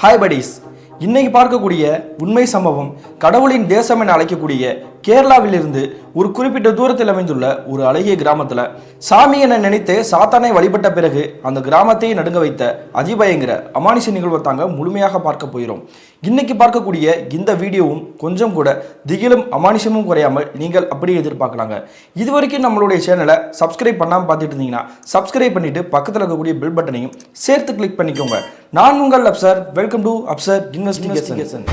Hi buddies இன்னைக்கு பார்க்கக்கூடிய உண்மை சம்பவம் கடவுளின் தேசம் என அழைக்கக்கூடிய கேரளாவிலிருந்து ஒரு குறிப்பிட்ட தூரத்தில் அமைந்துள்ள ஒரு அழகிய கிராமத்தில் சாமி என நினைத்து சாத்தானை வழிபட்ட பிறகு அந்த கிராமத்தையே நடுங்க வைத்த அதிபயங்கர அமானுஷ நிகழ்வை தாங்க முழுமையாக பார்க்க போகிறோம். இன்னைக்கு பார்க்கக்கூடிய இந்த வீடியோவும் கொஞ்சம் கூட திகிலும் அமானுஷமும் குறையாமல் நீங்கள் அப்படியே எதிர்பார்க்கலாங்க. இது வரைக்கும் நம்மளுடைய சேனலை சப்ஸ்கிரைப் பண்ணாமல் பார்த்துட்டு இருந்தீங்கன்னா சப்ஸ்கிரைப் பண்ணிட்டு பக்கத்தில் இருக்கக்கூடிய பில் பட்டனையும் சேர்த்து கிளிக் பண்ணிக்கோங்க. நான் உங்கள் Absar welcome to Absar investigation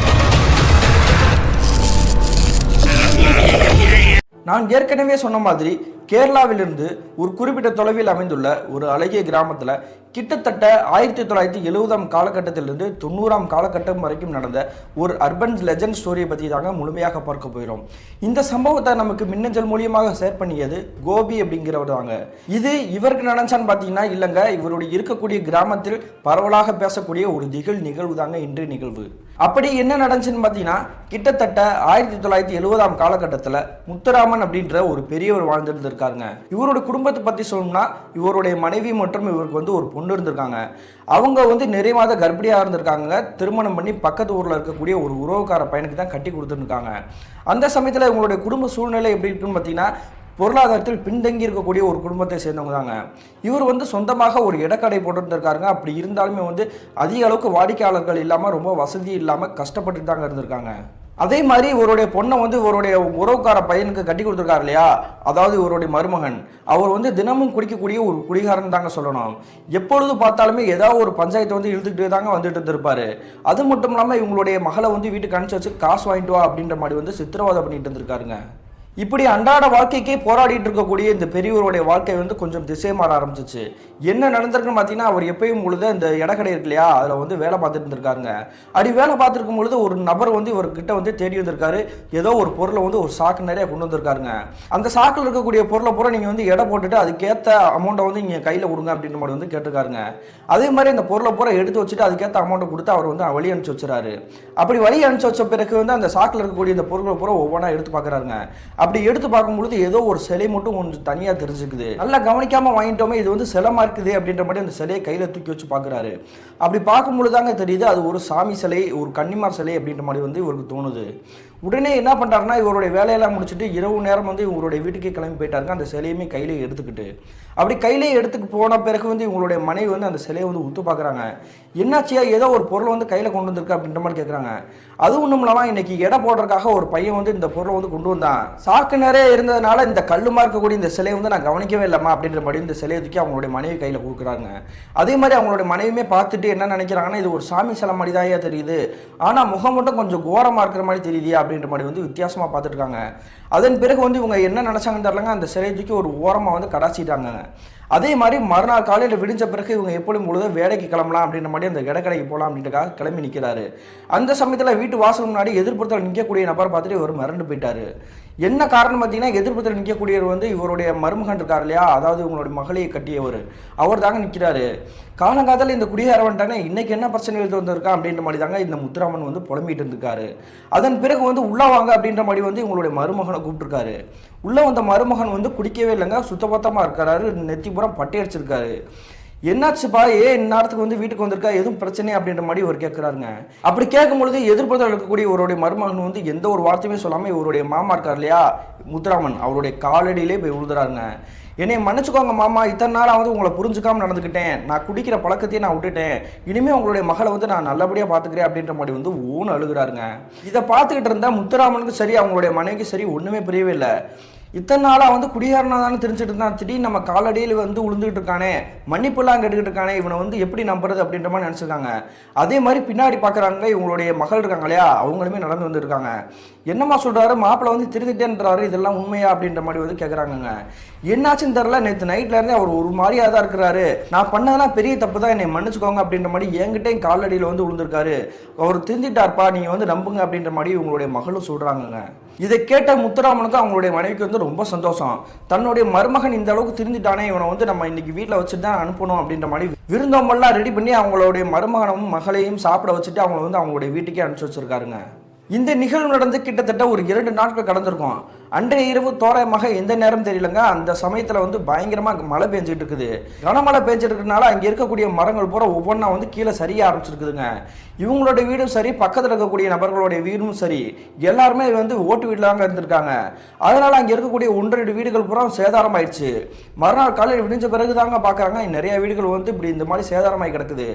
நான் ஏற்கனவே சொன்ன மாதிரி கேரளாவிலிருந்து ஒரு குறிப்பிட்ட தொலைவில் அமைந்துள்ள ஒரு அழகிய கிராமத்தில் கிட்டத்தட்ட ஆயிரத்தி தொள்ளாயிரத்தி எழுபதாம் காலகட்டத்திலிருந்து தொண்ணூறாம் காலகட்டம் வரைக்கும் நடந்த ஒரு அர்பன் லெஜண்ட் ஸ்டோரியை பற்றி தாங்க முழுமையாக பார்க்க போகிறோம். இந்த சம்பவத்தை நமக்கு மின்னஞ்சல் மூலியமாக ஷேர் பண்ணியது கோபி அப்படிங்கிறவர் தாங்க. இது இவருக்கு நினைச்சான்னு பார்த்தீங்கன்னா இல்லைங்க இவருடைய இருக்கக்கூடிய கிராமத்தில் பரவலாக பேசக்கூடிய ஒரு திகழ் நிகழ்வு தாங்க இன்றைய நிகழ்வு. அப்படி என்ன நடந்துச்சுன்னு பார்த்தீங்கன்னா கிட்டத்தட்ட ஆயிரத்தி தொள்ளாயிரத்தி எழுபதாம் காலகட்டத்தில் முத்துராமன் அப்படின்ற ஒரு பெரியவர் வாழ்ந்துருந்துருக்காருங்க இவரோட குடும்பத்தை பற்றி சொல்லணும்னா இவருடைய மனைவி மற்றும் இவருக்கு வந்து ஒரு பொண்ணு இருந்திருக்காங்க. அவங்க வந்து நிறைய மாத கர்ப்பிணியாக இருந்திருக்காங்க. திருமணம் பண்ணி பக்கத்து ஊரில் இருக்கக்கூடிய ஒரு உறவுக்கார பையனுக்கு தான் கட்டி கொடுத்துருக்காங்க அந்த சமயத்தில் இவங்களுடைய குடும்ப சூழ்நிலை எப்படி இருக்குன்னு பார்த்தீங்கன்னா பொருளாதாரத்தில் பின்தங்கி இருக்கக்கூடிய ஒரு குடும்பத்தை சேர்ந்தவங்க தாங்க இவர் வந்து சொந்தமாக ஒரு இடக்கடை போட்டுருந்துருக்காருங்க. அப்படி இருந்தாலுமே வந்து அதிக அளவுக்கு வாடிக்கையாளர்கள் இல்லாமல் ரொம்ப வசதி இல்லாமல் கஷ்டப்பட்டு தாங்க இருந்திருக்காங்க. அதே மாதிரி இவருடைய பொண்ணை வந்து இவருடைய உறவுக்கார பையனுக்கு கட்டி கொடுத்துருக்காரு இல்லையா? அதாவது இவருடைய மருமகன். அவர் வந்து தினமும் குடிக்கக்கூடிய ஒரு குடிகாரன் தாங்க சொல்லணும். எப்பொழுது பார்த்தாலுமே ஏதாவது ஒரு பஞ்சாயத்தை வந்து இழுத்துக்கிட்டே தாங்க வந்துட்டு இருந்திருப்பாரு. அது மட்டும் இல்லாமல் இவங்களுடைய மகளை வந்து வீட்டுக்கு அனுப்பிச்சு வச்சு காசு வாங்கிட்டு வா அப்படின்ற மாதிரி வந்து சித்திரவதை பண்ணிட்டு இருந்திருக்காருங்க. இப்படி அன்றாட வாழ்க்கைக்கே போராடிட்டு இருக்கக்கூடிய இந்த பெரியவருடைய வாழ்க்கை வந்து கொஞ்சம் திசை மாற ஆரம்பிச்சிச்சு. என்ன நடந்திருக்குன்னு பார்த்தீங்கன்னா அவர் எப்பயும் பொழுது இந்த இடக்கடை இருக்கு இல்லையா அதில் வந்து வேலை பார்த்துட்டு இருந்திருக்காருங்க. அப்படி வேலை பார்த்துருக்கும் பொழுது ஒரு நபர் வந்து இவர்கிட்ட வந்து தேடி வந்திருக்காரு. ஏதோ ஒரு பொருளை வந்து ஒரு சாக்கு நிறைய கொண்டு வந்திருக்காருங்க. அந்த சாக்கில் இருக்கக்கூடிய பொருளை பூரா நீங்கள் வந்து எடை போட்டுட்டு அதுக்கேற்ற அமௌண்ட்டை வந்து நீங்கள் கையில் கொடுங்க அப்படின்ற மாதிரி வந்து கேட்டிருக்காருங்க. அதே மாதிரி அந்த பொருளை பூரா எடுத்து வச்சுட்டு அதுக்கேற்ற அமௌண்ட்டை கொடுத்து அவர் வந்து வழி அனுப்பிச்சு வச்சுறாரு. அப்படி வழி அனுப்பிச்சு வச்ச பிறகு வந்து அந்த சாக்கில் இருக்கக்கூடிய இந்த பொருளை பூரா ஒவ்வொன்றா எடுத்து பார்க்குறாருங்க. அப்படி எடுத்து பார்க்கும்பொழுது ஏதோ ஒரு சிலை மட்டும் கொஞ்சம் தனியாக தெரிஞ்சுக்குது. நல்லா கவனிக்காம வாங்கிட்டோமே இது வந்து சிலமா இருக்குது அப்படின்ற மாதிரி அந்த சிலையை கையில் தூக்கி வச்சு பார்க்குறாரு. அப்படி பார்க்கும்பொழுது தாங்க தெரியுது அது ஒரு சாமி சிலை ஒரு கன்னிமார் சிலை அப்படின்ற மாதிரி வந்து இவருக்கு தோணுது. உடனே என்ன பண்ணுறாருன்னா இவருடைய வேலையெல்லாம் முடிச்சுட்டு இரவு நேரம் வந்து இவங்களுடைய வீட்டுக்கே கிளம்பி போயிட்டாருங்க. அந்த சிலையுமே கையிலே எடுத்துக்கிட்டு. அப்படி கையிலே எடுத்துக்கு போன பிறகு வந்து இவங்களுடைய மனைவி வந்து அந்த சிலையை வந்து உத்து பார்க்குறாங்க. என்னாச்சியா? ஏதோ ஒரு பொருள் வந்து கையில் கொண்டு வந்திருக்கு அப்படின்ற மாதிரி கேட்குறாங்க அது ஒன்றும் இல்லாமல் இன்றைக்கி எடை போடுறதுக்காக ஒரு பையன் வந்து இந்த பொருளை வந்து கொண்டு வந்தான். சாக்கு நிறைய இருந்ததுனால இந்த கல்லுமா இருக்கக்கூடிய இந்த சிலையை வந்து நான் கவனிக்கவே இல்லைம்மா அப்படின்ற மாதிரி இந்த சிலையை தூக்கி அவங்களுடைய மனைவி கையில் கொடுக்குறாங்க. அதே மாதிரி அவங்களுடைய மனைவியுமே பார்த்துட்டு என்ன நினைக்கிறாங்கன்னா இது ஒரு சாமி சிலை மாதிரி தான் தெரியுது. ஆனால் முகம் மட்டும் கொஞ்சம் கோரமாக இருக்கிற மாதிரி தெரியுது அப்படின்ற மாதிரி வந்து வித்தியாசமாக பார்த்துட்டு இருக்காங்க. அதன் பிறகு வந்து இவங்க என்ன நினச்சாங்கன்னு தெரிலங்க அந்த சிலையை தூக்கி ஒரு ஓரமாக வந்து கடாச்சிட்டாங்க அதே மாதிரி மறுநாள் காலையில் விடிஞ்ச பிறகு இவங்க எப்பொழுதும் பொழுது வேலைக்கு கிளம்பலாம் அப்படின்ற மாதிரி அந்த இடக்கடைக்கு போகலாம் அப்படின்றக்காக கிளம்பி நிற்கிறாரு அந்த சமயத்தில் வீட்டு வாசல் முன்னாடி எதிர்ப்புறத்தில் நிற்கக்கூடிய நபர் பார்த்துட்டு இவர் மறந்து போயிட்டாரு. என்ன காரணம் பார்த்தீங்கன்னா எதிர்ப்புறத்தில் நிற்கக்கூடியவர் வந்து இவருடைய மருமகன் இருக்கார் இல்லையா? அதாவது இவங்களுடைய மகளையை கட்டியவர். அவர் தாங்க நிற்கிறாரு காலங்காலத்தில் இந்த குடியார வந்துட்டாங்க இன்னைக்கு என்ன பிரச்சனை எழுதி வந்திருக்கா அப்படின்ற மாதிரி தாங்க இந்த முத்துராமன் வந்து புலம்பிட்டு இருந்திருக்காரு. அதன் பிறகு வந்து உள்ளாவாங்க அப்படின்ற மாதிரி வந்து இவங்களுடைய மருமகனை கூப்பிட்டுருக்காரு. உள்ளே வந்த மருமகன் வந்து குடிக்கவே இல்லைங்க சுத்தபத்தமாக இருக்கிறாரு நெத்தி பூரா பட்டை அடிச்சிருக்காரு. என்னாச்சுப்பா ஏன் இந்நேரத்துக்கு வந்து வீட்டுக்கு வந்திருக்கா? எதுவும் பிரச்சனை அப்படின்ற மாதிரி ஒரு கேட்குறாருங்க அப்படி கேட்கும் பொழுது எதிர்ப்புறத்தில் இருக்கக்கூடிய இவருடைய மருமகன் வந்து எந்த ஒரு வார்த்தையுமே சொல்லாமல் இவருடைய மாமா இருக்கார் இல்லையா? முத்துராமன். அவருடைய காலடியிலே போய் விழுதுறாருங்க என்னை மன்னிச்சுக்கோங்க மாமா இத்தனை நாளாக வந்து உங்களை புரிஞ்சுக்காமல் நடந்துக்கிட்டேன். நான் குடிக்கிற பழக்கத்தையும் நான் விட்டுட்டேன். இனிமேல் உங்களுடைய மகளை வந்து நான் நல்லபடியாக பார்த்துக்கிறேன் அப்படின்ற மாதிரி வந்து ஊன்னு அழுகுறாருங்க. இதை பார்த்துக்கிட்டு இருந்தால் முத்துராமனுக்கு சரி அவங்களுடைய மனைவிக்கு சரி ஒன்றுமே புரியவே இல்லை. இத்தனை நாளாக வந்து குடிகாரனாக தானே தெரிஞ்சுட்டு இருந்தான் திடீர்னு நம்ம காலடியில் வந்து உளுந்துக்கிட்டு இருக்கானே மன்னிப்புலாம் கேட்டுக்கிட்டு இருக்கானே இவனை வந்து எப்படி நம்புறது அப்படின்ற மாதிரி நினச்சிருக்காங்க. அதே மாதிரி பின்னாடி பார்க்குறாங்க இவங்களுடைய மகள் இருக்காங்க இல்லையா? அவங்களுமே நடந்து வந்துருக்காங்க. என்னம்மா சொல்கிறாரு மாப்பிள்ளை வந்து திருந்துட்டேன்றாரு இதெல்லாம் உண்மையா அப்படின்ற மாதிரி வந்து கேட்குறாங்கங்க என்னாச்சுன்னு தெரில நேற்று நைட்லேருந்தே அவர் ஒரு மாதிரியாக தான் இருக்கிறாரு. நான் பண்ணதெல்லாம் பெரிய தப்பு தான் என்னை மன்னிச்சுக்கோங்க அப்படின்ற மாதிரி என்கிட்ட காலடியில் வந்து விழுந்திருக்காரு அவர் திருந்திட்டார்ப்பா நீங்கள் வந்து நம்புங்க அப்படின்ற மாதிரி இவங்களுடைய மகளும் சொல்கிறாங்கங்க இதை கேட்ட முத்துராமனுக்கு அவங்களுடைய மனைவிக்கு வந்து ரொம்ப சந்தோஷம். தன்னுடைய மருமகன் இந்த அளவுக்கு திருந்திட்டானே இவனை வந்து நம்ம இன்னைக்கு வீட்டில் வச்சுட்டு தான் அனுப்பணும் அப்படின்ற மாதிரி விருந்தோம்பெல்லாம் ரெடி பண்ணி அவங்களுடைய மருமகனும் மகளையும் சாப்பிட வச்சுட்டு அவங்கள வந்து அவங்களுடைய வீட்டுக்கே அனுப்பிச்சி வச்சிருக்காருங்க. இந்த நிகழ்வு நடந்து கிட்டத்தட்ட ஒரு இரண்டு நாட்கள் கடந்திருக்கும். அன்றைய இரவு தோராயமாக எந்த நேரம் தெரியலங்க? அந்த சமயத்தில் வந்து பயங்கரமாக மழை பெஞ்சிட்டு இருக்குது கனமழை பெஞ்சிட்டு இருக்கனால அங்கே இருக்கக்கூடிய மரங்கள் பூரா ஒவ்வொன்றா வந்து கீழே சரிய ஆரம்பிச்சிருக்குதுங்க. இவங்களோட வீடும் சரி பக்கத்தில் இருக்கக்கூடிய நபர்களுடைய வீடும் சரி எல்லாருமே வந்து ஓட்டு வீட்டில் தாங்க இருந்திருக்காங்க. அதனால் அங்கே இருக்கக்கூடிய ஒன்றரை வீடுகள் பூரா சேதாரம் ஆயிடுச்சு மறுநாள் காலையில் விடிஞ்ச பிறகு தாங்க பார்க்குறாங்க நிறைய வீடுகள் வந்து இப்படி இந்த மாதிரி சேதாரமாகி கிடக்குது.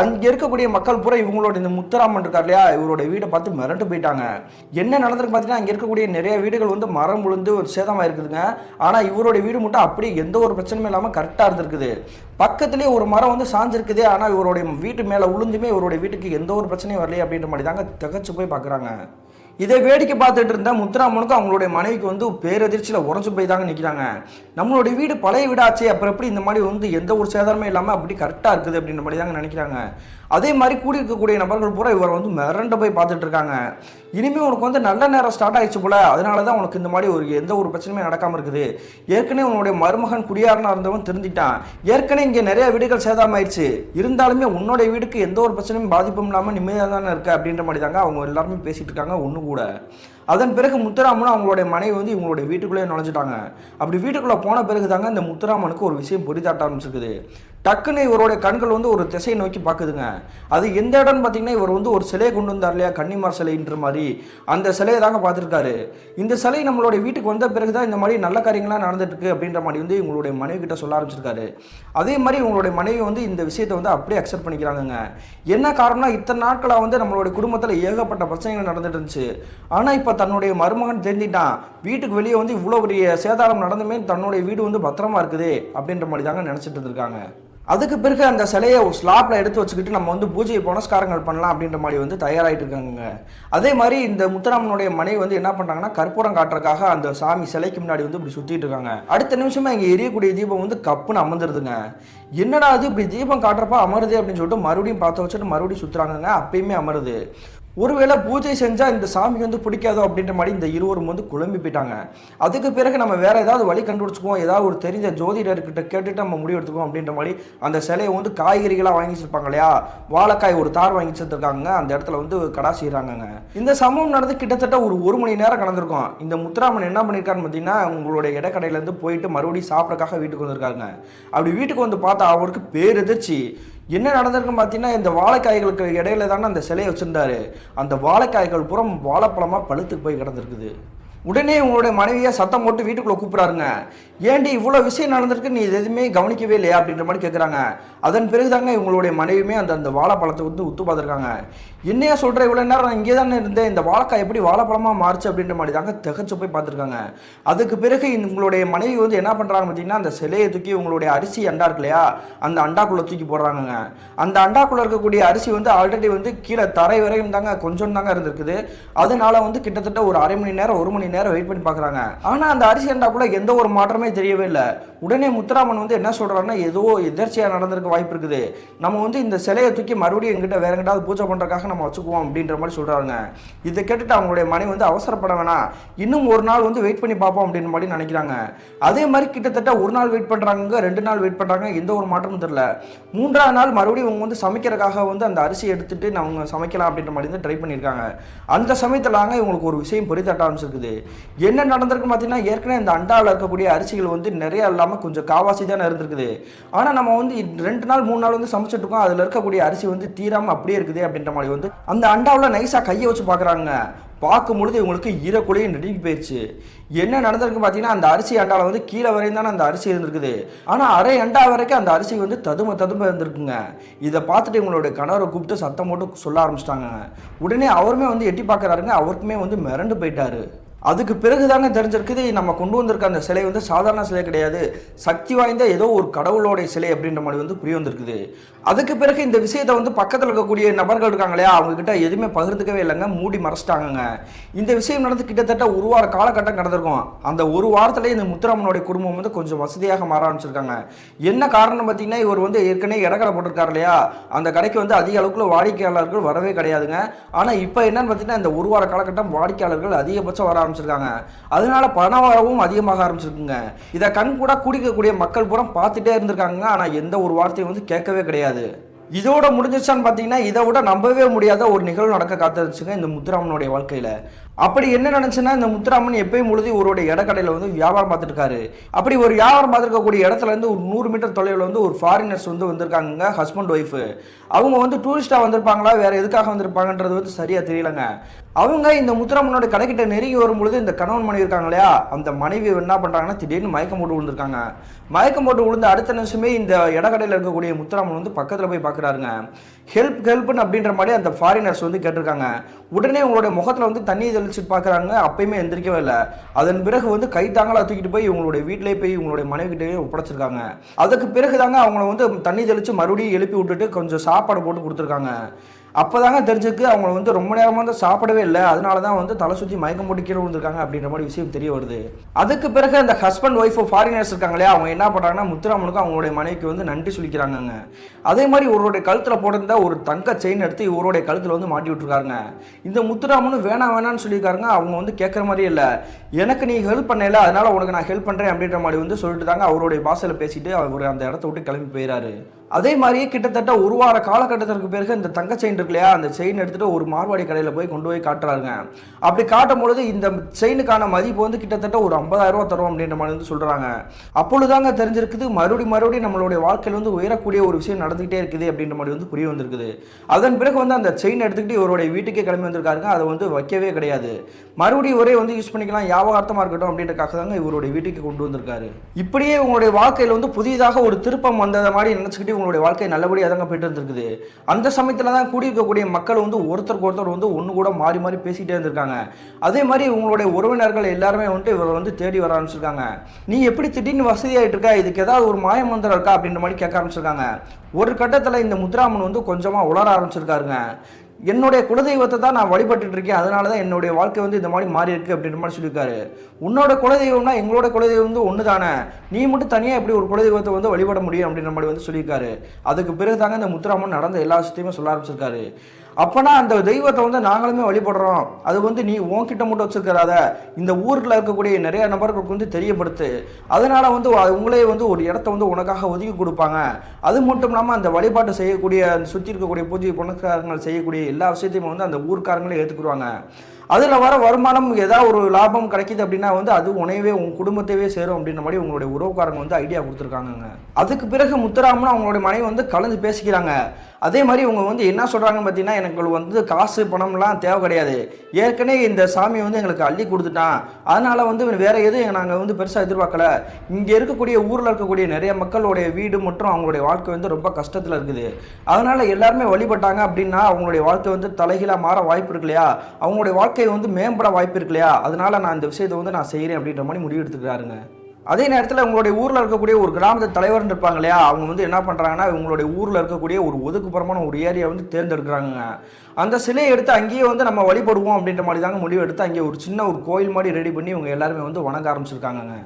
அங்கே இருக்கக்கூடிய மக்கள் பூரா இவங்களோட இந்த முத்தராமன் இருக்கார் இல்லையா? இவரோட வீடை பார்த்து மிரண்டு போயிட்டாங்க. என்ன நடந்திருக்கு பார்த்தீங்கன்னா அங்கே இருக்கக்கூடிய நிறைய வீடுகள் வந்து மரம் விழுந்து ஒரு சேதமாக இருக்குதுங்க. ஆனால் இவருடைய வீடு மட்டும் அப்படியே எந்த ஒரு பிரச்சனையும் இல்லாமல் கரெக்டாக இருந்திருக்குது. பக்கத்துலேயே ஒரு மரம் வந்து சாஞ்சிருக்குது. ஆனால் இவருடைய வீட்டு மேலே உளுந்துமே இவருடைய வீட்டுக்கு எந்த ஒரு பிரச்சனையும் வரலையே அப்படின்ற மாதிரி தாங்க திகச்சு போய் பார்க்குறாங்க இதை வேடிக்கை பார்த்துட்டு இருந்த முத்துராமனுக்கும் அவங்களுடைய மனைவிக்கு வந்து பேரதிர்ச்சியில் உறைஞ்சு போய் தாங்க நிற்கிறாங்க நம்மளுடைய வீடு பழைய வீடாச்சே அப்புறம் எப்படி இந்த மாதிரி வந்து எந்த ஒரு சேதாரமே இல்லாமல் அப்படி கரெக்டாக இருக்குது அப்படின்ற மாதிரி தாங்க நினைக்கிறாங்க. அதே மாதிரி கூடி இருக்கக்கூடிய நபர்கள் பூரா இவரை வந்து மிரண்டு போய் பார்த்துட்டு இருக்காங்க. இனிமேல் உனக்கு வந்து நல்ல நேரம் ஸ்டார்ட் ஆயிடுச்சு போல. அதனால தான் உனக்கு இந்த மாதிரி ஒரு எந்த ஒரு பிரச்சனையுமே நடக்காமல் இருக்குது. ஏற்கனவே உன்னுடைய மருமகன் குடியாரனாக இருந்தவன் திருந்திட்டான். ஏற்கனவே இங்கே நிறைய வீடுகள் சேதமாயிடுச்சு இருந்தாலுமே உன்னுடைய வீடுக்கு எந்த ஒரு பிரச்சனையும் பாதிப்பும் இல்லாமல் நிம்மதியாக தானே இருக்கு அப்படின்ற மாதிரி தாங்க அவங்க எல்லாருமே பேசிட்டு இருக்காங்க. ஒன்று கூட. அதன் பிறகு முத்துராமனும் அவங்களுடைய மனைவி வந்து இவங்களுடைய வீட்டுக்குள்ளேயே நுழைஞ்சிட்டாங்க. அப்படி வீட்டுக்குள்ளே போன பிறகு தாங்க இந்த முத்துராமனுக்கு ஒரு விஷயம் புரிதாட்ட ஆரம்பிச்சிருக்குது. டக்குன்னு இவருடைய கண்கள் வந்து ஒரு திசையை நோக்கி பார்க்குதுங்க. அது எந்த இடம்னு பார்த்தீங்கன்னா இவர் வந்து ஒரு சிலையை கொண்டு வந்தார் இல்லையா? கன்னிமார் சிலைன்ற மாதிரி. அந்த சிலையை தாங்க பார்த்துருக்காரு. இந்த சிலை நம்மளுடைய வீட்டுக்கு வந்த பிறகு தான் இந்த மாதிரி நல்ல காரியங்களாக நடந்துட்டுருக்கு அப்படின்ற மாதிரி வந்து இவங்களுடைய மனைவி கிட்ட சொல்ல ஆரம்பிச்சிருக்காரு. அதே மாதிரி இவங்களுடைய மனைவி வந்து இந்த விஷயத்தை வந்து அப்படியே அக்செப்ட் பண்ணிக்கிறாங்கங்க. என்ன காரணம்னா இத்தனை நாட்களாக வந்து நம்மளுடைய குடும்பத்தில் ஏகப்பட்ட பிரச்சனைகள் நடந்துட்டு இருந்துச்சு. ஆனால் இப்போ தன்னுடைய மருமகன் தெரிஞ்சிட்டான் வீட்டுக்கு வெளியே வந்து இவ்வளோ பெரிய சேதாரம் நடந்துமே தன்னுடைய வீடு வந்து பத்திரமா இருக்குது அப்படின்ற மாதிரி தாங்க நினச்சிட்டு இருந்திருக்காங்க. அதுக்கு பிறகு அந்த சிலையை ஸ்லாப்ல எடுத்து வச்சுக்கிட்டு நம்ம வந்து பூஜை புனஸ்காரங்கள் பண்ணலாம் அப்படின்ற மாதிரி வந்து தயாராகிட்டு இருக்காங்க அதே மாதிரி இந்த முத்துராமனுடைய மனைவி வந்து என்ன பண்ணுறாங்கன்னா கற்பூரம் காட்டுறக்காக அந்த சாமி சிலைக்கு முன்னாடி வந்து இப்படி சுற்றிட்டு இருக்காங்க. அடுத்த நிமிஷமா இங்கே எரியக்கூடிய தீபம் வந்து கப்புன்னு அமர்ந்துருதுங்க. என்னடா அது இப்படி தீபம் காட்டுறப்ப அமருது அப்படின்னு சொல்லிட்டு மறுபடியும் பார்த்து வச்சுட்டு மறுபடியும் சுற்றுறாங்கங்க அப்பயுமே அமருது. ஒருவேளை பூஜை செஞ்சால் இந்த சாமிக்கு வந்து பிடிக்காதோ அப்படின்ற மாதிரி இந்த இருவரும் வந்து குழம்பி போயிட்டாங்க. அதுக்கு பிறகு நம்ம வேற ஏதாவது வழி கண்டுபிடிச்சிக்குவோம். ஏதாவது ஒரு தெரிஞ்ச ஜோதிடர்கிட்ட கேட்டுட்டு நம்ம முடிவு எடுத்துக்குவோம் அப்படின்ற மாதிரி அந்த சிலையை வந்து காய்கறிகளாக வாங்கி வச்சிருப்பாங்க இல்லையா? வாழைக்காய் ஒரு தார் வாங்கி வச்சிருக்காங்க அந்த இடத்துல வந்து கடா செய்கிறாங்கங்க இந்த சம்பவம் நடந்து கிட்டத்தட்ட ஒரு ஒரு மணி நேரம் கடந்திருக்கும். இந்த முத்துராமன் என்ன பண்ணியிருக்காருன்னு பார்த்தீங்கன்னா உங்களுடைய இடக்கடையிலேருந்து போயிட்டு மறுபடியும் சாப்பிட்றக்காக வீட்டுக்கு வந்திருக்காங்க அப்படி வீட்டுக்கு வந்து பார்த்தா அவருக்கு பேரெதிர்ச்சி. என்ன நடந்திருக்குன்னு பார்த்தீங்கன்னா இந்த வாழைக்காய்களுக்கு இடையில தானே அந்த சிலையை வச்சுருந்தாரு. அந்த வாழைக்காய்கள் புறம் வாழைப்பழமாக பழுத்துக்கு போய் கிடந்திருக்குது. உடனே உங்களுடைய மனைவியை சத்தம் போட்டு வீட்டுக்குள்ளே கூப்பிட்றாருங்க. ஏண்டி இவ்வளோ விஷயம் நடந்திருக்கு? நீ இது எதுவுமே கவனிக்கவே இல்லையா? அப்படின்ற மாதிரி கேட்குறாங்க அதன் பிறகு தாங்க இவங்களுடைய மனைவியுமே அந்த அந்த வாழைப்பழத்தை வந்து உத்து பார்த்துருக்காங்க என்னையா சொல்கிற இவ்வளோ நேரம் நான் இங்கே தானே இருந்தேன். இந்த வாழைக்காய் எப்படி வாழைப்பழமாக மாறுச்சு அப்படின்ற மாதிரி தாங்க திகச்சு போய் பார்த்துருக்காங்க. அதுக்கு பிறகு உங்களுடைய மனைவி வந்து என்ன பண்ணுறாங்க பார்த்தீங்கன்னா அந்த சிலையை தூக்கி உங்களுடைய அரிசி அண்டா இருக்கு இல்லையா அந்த அண்டாக்குள்ளே தூக்கி போடுறாங்கங்க. அந்த அண்டாக்குள்ளே இருக்கக்கூடிய அரிசி வந்து ஆல்ரெடி வந்து கீழே தரை வரையும் தாங்க கொஞ்சம் தாங்க இருந்திருக்குது. அதனால வந்து கிட்டத்தட்ட ஒரு அரை மணி நேரம் ஒரு மணி நேரம் வெயிட் பண்ணி பார்க்குறாங்க. ஆனால் அந்த அரிசி அண்டாக்குள்ளே எந்த ஒரு மாற்றமே தெரியவே இல்லை. உடனே முத்துராமன் வந்து என்ன சொல்கிறாருன்னா ஏதோ எதிர்ச்சியாக நடந்திருக்க வாய்ப்பு இருக்குது. நம்ம வந்து இந்த சிலையை தூக்கி மறுபடியும் எங்கிட்ட வேற எங்கிட்டாவது பூஜை பண்ணுறதுக்காக நம்ம வச்சுக்குவோம் அப்படின்ற மாதிரி சொல்கிறாங்க இதை கேட்டுட்டு அவங்களுடைய மனைவி வந்து அவசரப்பட வேணாம். இன்னும் ஒரு நாள் வந்து வெயிட் பண்ணி பார்ப்போம் அப்படின்ற மாதிரி நினைக்கிறாங்க. அதே மாதிரி கிட்டத்தட்ட ஒரு நாள் வெயிட் பண்ணுறாங்க ரெண்டு நாள் வெயிட் பண்ணுறாங்க எந்த ஒரு மாற்றமும் தெரியல. மூன்றாவது நாள் மறுபடியும் இவங்க வந்து சமைக்கிறதுக்காக வந்து அந்த அரிசி எடுத்துட்டு அவங்க சமைக்கலாம் அப்படின்ற மாதிரி வந்து ட்ரை பண்ணியிருக்காங்க. அந்த சமயத்திலாங்க இவங்களுக்கு ஒரு விஷயம் பொறித்தட்ட ஆரம்பிச்சிருக்குது. என்ன நடந்திருக்கு பார்த்தீங்கன்னா ஏற்கனவே இந்த அண்டாவில் இருக்கக்கூடிய அரிசிகள் வந்து நிறைய இல்லாமல் கொஞ்சம் காவாசி தானே இருந்திருக்குது. ஆனால் நம்ம வந்து ரெண்டு நாள் மூணு நாள் வந்து சமைச்சிட்டு இருக்கோம். அதில் இருக்கக்கூடிய அரிசி வந்து தீராமல் அப்படியே இருக்குது அப்படின்ற மாதிரி வந்து அந்த அண்டாவில் நைஸாக கையை வச்சு பார்க்குறாங்க பார்க்கும் பொழுது இவங்களுக்கு ஈரக்குலையே நடுங்கி போயிடுச்சு என்ன நடந்திருக்கு பார்த்தீங்கன்னா அந்த அரிசி அண்டாவில் வந்து கீழே வரையும் தானே அந்த அரிசி இருந்திருக்குது. ஆனால் அரை அண்டா வரைக்கும் அந்த அரிசி வந்து ததும ததும்ப இருந்திருக்குங்க. இதை பார்த்துட்டு இவங்களுடைய கணவரை கூப்பிட்டு சத்தம் போட்டு சொல்ல ஆரம்பிச்சிட்டாங்க. உடனே அவருமே வந்து எட்டி பார்க்குறாருங்க. அவருக்குமே வந்து மிரண்டு போயிட்டாரு. அதுக்கு பிறகு தாங்க தெரிஞ்சிருக்குது நம்ம கொண்டு வந்திருக்க அந்த சிலை வந்து சாதாரண சிலை கிடையாது. சக்தி வாய்ந்த ஏதோ ஒரு கடவுளோடைய சிலை அப்படின்ற மாதிரி வந்து புரிய வந்திருக்குது. அதுக்கு பிறகு இந்த விஷயத்தை வந்து பக்கத்தில் இருக்கக்கூடிய நபர்கள் இருக்காங்க இல்லையா அவங்க கிட்ட எதுவுமே பகிர்ந்துக்கவே இல்லைங்க மூடி மறைச்சிட்டாங்கங்க. இந்த விஷயம் நடந்து கிட்டத்தட்ட ஒரு வார காலகட்டம் நடந்திருக்கும் அந்த ஒரு வாரத்திலே இந்த முத்துராமனுடைய குடும்பம் வந்து கொஞ்சம் வசதியாக மாற ஆரம்பிச்சிருக்காங்க. என்ன காரணம் பார்த்தீங்கன்னா இவர் வந்து ஏற்கனவே இடக்கடை போட்டிருக்காரு இல்லையா அந்த கடைக்கு வந்து அதிக அளவுக்குள்ள வாடிக்கையாளர்கள் வரவே கிடையாதுங்க. ஆனால் இப்போ என்னன்னு பார்த்தீங்கன்னா இந்த ஒரு வார காலகட்டம் வாடிக்கையாளர்கள் அதிகபட்சம் வர ஆரம்பிச்சிருக்காங்க. அதனால பண வரவும் அதிகமாக ஆரம்பிச்சிருக்குங்க. இதை கண் கூட குடிக்கக்கூடிய மக்கள் புறம் பார்த்துட்டே இருந்திருக்காங்க ஆனால் எந்த ஒரு வார்த்தையும் வந்து கேட்கவே கிடையாது. இதோட முடிஞ்சிச்சான்னு பார்த்தீங்கன்னா இதை விட நம்பவே முடியாத ஒரு நிகழ்வு நடக்க காத்திருச்சுங்க இந்த முத்துராமனுடைய வாழ்க்கையில். அப்படி என்ன நினச்சுன்னா இந்த முத்துராமன் எப்பயும் பொழுது இவருடைய இடக்கடையில் வந்து வியாபாரம் பார்த்துருக்காரு அப்படி ஒரு வியாபாரம் பார்த்துருக்கக்கூடிய இடத்துல இருந்து ஒரு நூறு மீட்டர் தொலைவில் வந்து ஒரு ஃபாரினர்ஸ் வந்து வந்திருக்காங்க ஹஸ்பண்ட் ஒய்ஃபு அவங்க வந்து டூரிஸ்ட்டாக வந்திருப்பாங்களா வேறு எதுக்காக வந்திருப்பாங்கன்றது வந்து சரியாக தெரியலங்க. அவங்க இந்த முத்துராமனோட கடைக்கிட்ட நெருங்கி வரும்பொழுது இந்த கணவன் மனைவி இருக்காங்க இல்லையா அந்த மனைவி என்ன பண்ணுறாங்கன்னா திடீர்னு மயக்கம் போட்டு விழுந்திருக்காங்க. மயக்கம் போட்டு விழுந்த அடுத்த நிமிஷமே இந்த இடக்கடையில் இருக்கக்கூடிய முத்துராமன் வந்து பக்கத்தில் போய் பார்க்குறாருங்க. ஹெல்ப் ஹெல்ப்னு அப்படின்ற மாதிரி அந்த ஃபாரினர்ஸ் வந்து கேட்டிருக்காங்க. உடனே உங்களுடைய முகத்தில் வந்து தண்ணி தெளிச்சு பார்க்குறாங்க அப்பயுமே எந்திரிக்கவே இல்லை. அதன் பிறகு வந்து கை தூக்கிட்டு போய் இவங்களுடைய வீட்டிலே போய் இவங்களுடைய மனைவி கிட்டே ஒப்படைச்சிருக்காங்க. அதுக்கு பிறகு தாங்க அவங்கள வந்து தண்ணி தெளித்து மறுபடியும் எழுப்பி விட்டுட்டு கொஞ்சம் சாப்பாடு போட்டு கொடுத்துருக்காங்க. அப்போதாங்க தெரிஞ்சுக்கு அவங்க வந்து ரொம்ப நேரமாக வந்து சாப்பிடவே இல்லை. அதனால தான் வந்து தலை சுற்றி மயக்கம் போட்டு கீழே விழுந்திருக்காங்க அப்படின்ற மாதிரி விஷயம் தெரிய வருது. அதுக்கு பிறகு அந்த ஹஸ்பண்ட் ஒய்ஃப் ஃபாரினர்ஸ் இருக்காங்களே அவங்க என்ன பண்ணுறாங்கன்னா முத்துராமனுக்கும் அவங்களுடைய மனைவிக்கு வந்து நன்றி சொல்லிக்கிறாங்கங்க. அதே மாதிரி இவருடைய கழுத்தில் போட்டிருந்த ஒரு தங்க செயின் எடுத்து இவருடைய கழுத்தில் வந்து மாட்டி விட்டுருக்காருங்க. இந்த முத்துராமனும் வேணாம் வேணாம்னு சொல்லியிருக்காருங்க. அவங்க வந்து கேட்குற மாதிரியே இல்லை. எனக்கு நீ ஹெல்ப் பண்ணல அதனால உனக்கு நான் ஹெல்ப் பண்ணுறேன் அப்படின்ற மாதிரி வந்து சொல்லிட்டு தாங்க அவருடைய பாஷையில் பேசிட்டு அவர் அந்த இடத்த விட்டு கிளம்பி போயிடாரு அதே மாதிரியே கிட்டத்தட்ட ஒரு வார காலகட்டத்திற்கு பிறகு இந்த தங்க செயின் இருக்கு இல்லையா அந்த செயின் எடுத்துட்டு ஒரு மார்வாடி கடையில் போய் கொண்டு போய் காட்டுறாருங்க. அப்படி காட்டும் பொழுது இந்த செயினுக்கான மதிப்பு வந்து கிட்டத்தட்ட ஒரு 50000 ரூபா தரும் அப்படின்ற மாதிரி வந்து சொல்றாங்க. அப்பொழுதுதாங்க தெரிஞ்சிருக்குது மறுபடி மறுபடியும் நம்மளுடைய வாழ்க்கையில் வந்து உயரக்கூடிய ஒரு விஷயம் நடந்துகிட்டே இருக்குது அப்படின்ற மாதிரி வந்து புரிய வந்திருக்குது. அதன் பிறகு வந்து அந்த செயின் எடுத்துக்கிட்டு இவருடைய வீட்டுக்கே கிளம்பி வந்திருக்காருங்க அதை வந்து வைக்கவே கிடையாது. மறுபடியும் ஒரே வந்து யூஸ் பண்ணிக்கலாம் வியாபாரத்தமாக இருக்கட்டும் அப்படின்றக்காக தாங்க இவருடைய வீட்டுக்கு கொண்டு வந்திருக்காரு. இப்படியே உங்களுடைய வாழ்க்கையில் வந்து புதிதாக ஒரு திருப்பம் வந்ததை மாதிரி நினச்சிக்கிட்டு உங்களுடைய வாழ்க்கை நல்லபடியாக தாங்க போயிட்டு இருந்திருக்குது. அந்த சமயத்தில் தான் கூடியிருக்கக்கூடிய மக்கள் வந்து ஒருத்தருக்கு ஒருத்தர் வந்து ஒன்று கூட மாறி மாறி பேசிகிட்டே இருந்திருக்காங்க. அதே மாதிரி உங்களுடைய உறவினர்கள் எல்லாருமே வந்துட்டு இவரை வந்து தேடி வர ஆரம்பிச்சிருக்காங்க. நீ எப்படி திடீர்னு வசதியாகிட்டு இருக்கா? இதுக்கு ஏதாவது ஒரு மாய மந்திரம் இருக்கா? அப்படின்ற மாதிரி கேட்க ஆரம்பிச்சிருக்காங்க. ஒரு கட்டத்தில் இந்த முத்துராமன் வந்து கொஞ்சமாக உளர ஆரம்பிச்சிருக்காருங்க. என்னுடைய குலதெய்வத்தை தான் நான் வழிபட்டுட்டு இருக்கேன். அதனால தான் என்னுடைய வாழ்க்கை வந்து இந்த மாதிரி மாறி இருக்கு அப்படின்ற மாதிரி சொல்லியிருக்காரு. உன்னோட குலதெய்வம்னா எங்களோட குலதெய்வம் வந்து ஒன்று தானே நீ மட்டும் தனியாக எப்படி ஒரு குலதெய்வத்தை வந்து வழிபட முடியும் அப்படின்ற மாதிரி வந்து சொல்லியிருக்காரு. அதுக்கு பிறகு தாங்க இந்த முத்துராமன் நடந்த எல்லா விஷயத்தையுமே சொல்ல ஆரம்பிச்சிருக்காரு. அப்போனா அந்த தெய்வத்தை வந்து நாங்களுமே வழிபடுறோம். அது வந்து நீ உன்கிட்ட மட்டும் வச்சிருக்கிறாத இந்த ஊரில் இருக்கக்கூடிய நிறைய நபர்களுக்கு வந்து தெரியப்படுத்து. அதனால் வந்து உங்களே வந்து ஒரு இடத்த வந்து உனக்காக ஒதுக்கி கொடுப்பாங்க. அது மட்டும் இல்லாமல் அந்த வழிபாட்டு செய்யக்கூடிய அந்த சுற்றி இருக்கக்கூடிய பூஜை புனஸ்காரங்கள் செய்யக்கூடிய எல்லா விஷயத்தையும் வந்து அந்த ஊர்க்காரங்களே ஏற்றுக்குருவாங்க அதில் வர வருமானம் ஏதாவது ஒரு லாபம் கிடைக்குது அப்படின்னா வந்து அது உனையவே உங்கள் குடும்பத்தையே சேரும் அப்படின்ற மாதிரி உங்களுடைய உறவுக்காரங்க வந்து ஐடியா கொடுத்துருக்காங்கங்க. அதுக்கு பிறகு முத்துராமன் அவங்களுடைய மனைவி வந்து கலந்து பேசிக்கிறாங்க. அதே மாதிரி இவங்க வந்து என்ன சொல்கிறாங்கன்னு பார்த்தீங்கன்னா எனக்கு வந்து காசு பணம்லாம் தேவை கிடையாது. ஏற்கனவே இந்த சாமி வந்து எங்களுக்கு அள்ளி கொடுத்துட்டான். அதனால் வந்து வேறு எதுவும் நாங்கள் வந்து பெருசாக எதிர்பார்க்கல. இங்கே இருக்கக்கூடிய ஊரில் இருக்கக்கூடிய நிறைய மக்களுடைய வீடு மற்றும் அவங்களுடைய வாழ்க்கை வந்து ரொம்ப கஷ்டத்தில் இருக்குது. அதனால் எல்லாருமே வழிபட்டாங்க அப்படின்னா அவங்களுடைய வாழ்க்கை வந்து தலைகீழாக மாற வாய்ப்பு இருக்கு இல்லையா? அவங்களுடைய வாழ்க்கை வாழ்க்கை வந்து மேம்பட வாய்ப்பு இருக்கு இல்லையா அதனால நான் இந்த விஷயத்தை வந்து நான் செய்கிறேன் அப்படின்ற மாதிரி முடிவு எடுத்துக்கிறாருங்க. அதே நேரத்தில் உங்களுடைய ஊரில் இருக்கக்கூடிய ஒரு கிராமத்து தலைவர்னு இருப்பாங்க இல்லையா? அவங்க வந்து என்ன பண்ணுறாங்கன்னா உங்களுடைய ஊரில் இருக்கக்கூடிய ஒரு ஒதுக்குப்புறமான ஒரு ஏரியா வந்து தேர்ந்தெடுக்கிறாங்க அந்த சிலையை எடுத்து அங்கேயே வந்து நம்ம வழிபடுவோம் அப்படின்ற மாதிரி தாங்க முடிவு எடுத்து அங்கே ஒரு சின்ன ஒரு கோயில் மாதிரி ரெடி பண்ணி இவங்க எல்லாருமே வந்து வணங்க ஆரம்பிச்சிருக்காங்கங்க.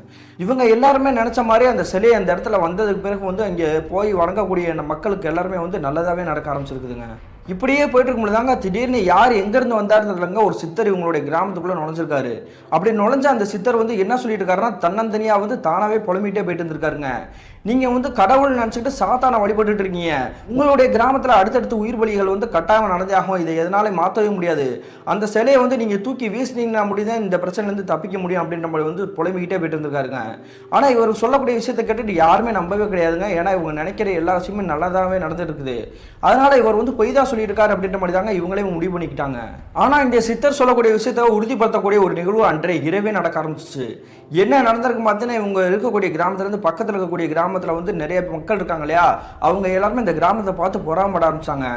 இவங்க எல்லாருமே நினச்ச மாதிரி அந்த சிலையை அந்த இடத்துல வந்ததுக்கு பிறகு வந்து அங்கே போய் வணங்கக்கூடிய மக்களுக்கு எல்லாருமே வந்து நல்லதாகவே நடக்க ஆரம்பிச்சிருக்குதுங்க. இப்படியே போயிட்டு இருக்கும்போது தாங்க திடீர்னு யார் எங்கேருந்து வந்தாருன்றதுலங்க ஒரு சித்தர் இவங்களுடைய கிராமத்துக்குள்ளே நுழைஞ்சிருக்காரு. அப்படி நுழைஞ்ச அந்த சித்தர் வந்து என்ன சொல்லிட்டு இருக்காருன்னா தன்னந்தனியாக வந்து தானாகவே புலம்பிட்டே போயிட்டு இருந்திருக்காருங்க. நீங்கள் வந்து கடவுள் நினச்சிக்கிட்டு சாத்தானை வழிபட்டுட்டு இருக்கீங்க. உங்களுடைய கிராமத்தில் அடுத்தடுத்து உயிர் பலிகள் வந்து கட்டாயம் நடந்தாகும் இதை எதனால மாற்றவே முடியாது. அந்த சிலையை வந்து நீங்கள் தூக்கி வீசினீங்கன்னா முடிதான் இந்த பிரச்சனைலேருந்து தப்பிக்க முடியும் அப்படின்ற மாதிரி வந்து புலம்பிக்கிட்டே போயிட்டு இருந்திருக்காருங்க. ஆனால் இவர் சொல்லக்கூடிய விஷயத்தை கேட்டுட்டு யாருமே நம்பவே கிடையாதுங்க. ஏன்னா இவங்க நினைக்கிற எல்லா விஷயமே நல்லதாகவே நடந்துட்டு இருக்குது. அதனால் இவர் வந்து பொய் தான் சொல்லியிருக்காரு அப்படின்ற மாதிரி தாங்க இவங்களே முடிவு பண்ணிக்கிட்டாங்க. ஆனால் இந்த சித்தர் சொல்லக்கூடிய விஷயத்தை உறுதிப்படுத்தக்கூடிய ஒரு நிகழ்வு அன்றைய இரவே நடக்க ஆரம்பிச்சிச்சு. என்ன நடந்திருக்கு பார்த்தீங்கன்னா இவங்க இருக்கக்கூடிய கிராமத்துலேருந்து பக்கத்தில் இருக்கக்கூடிய கிராமத்தில் வந்து நிறைய மக்கள் இருக்காங்க இல்லையா? அவங்க எல்லாருமே இந்த கிராமத்தை பார்த்து பொறாமட ஆரம்பிச்சாங்க.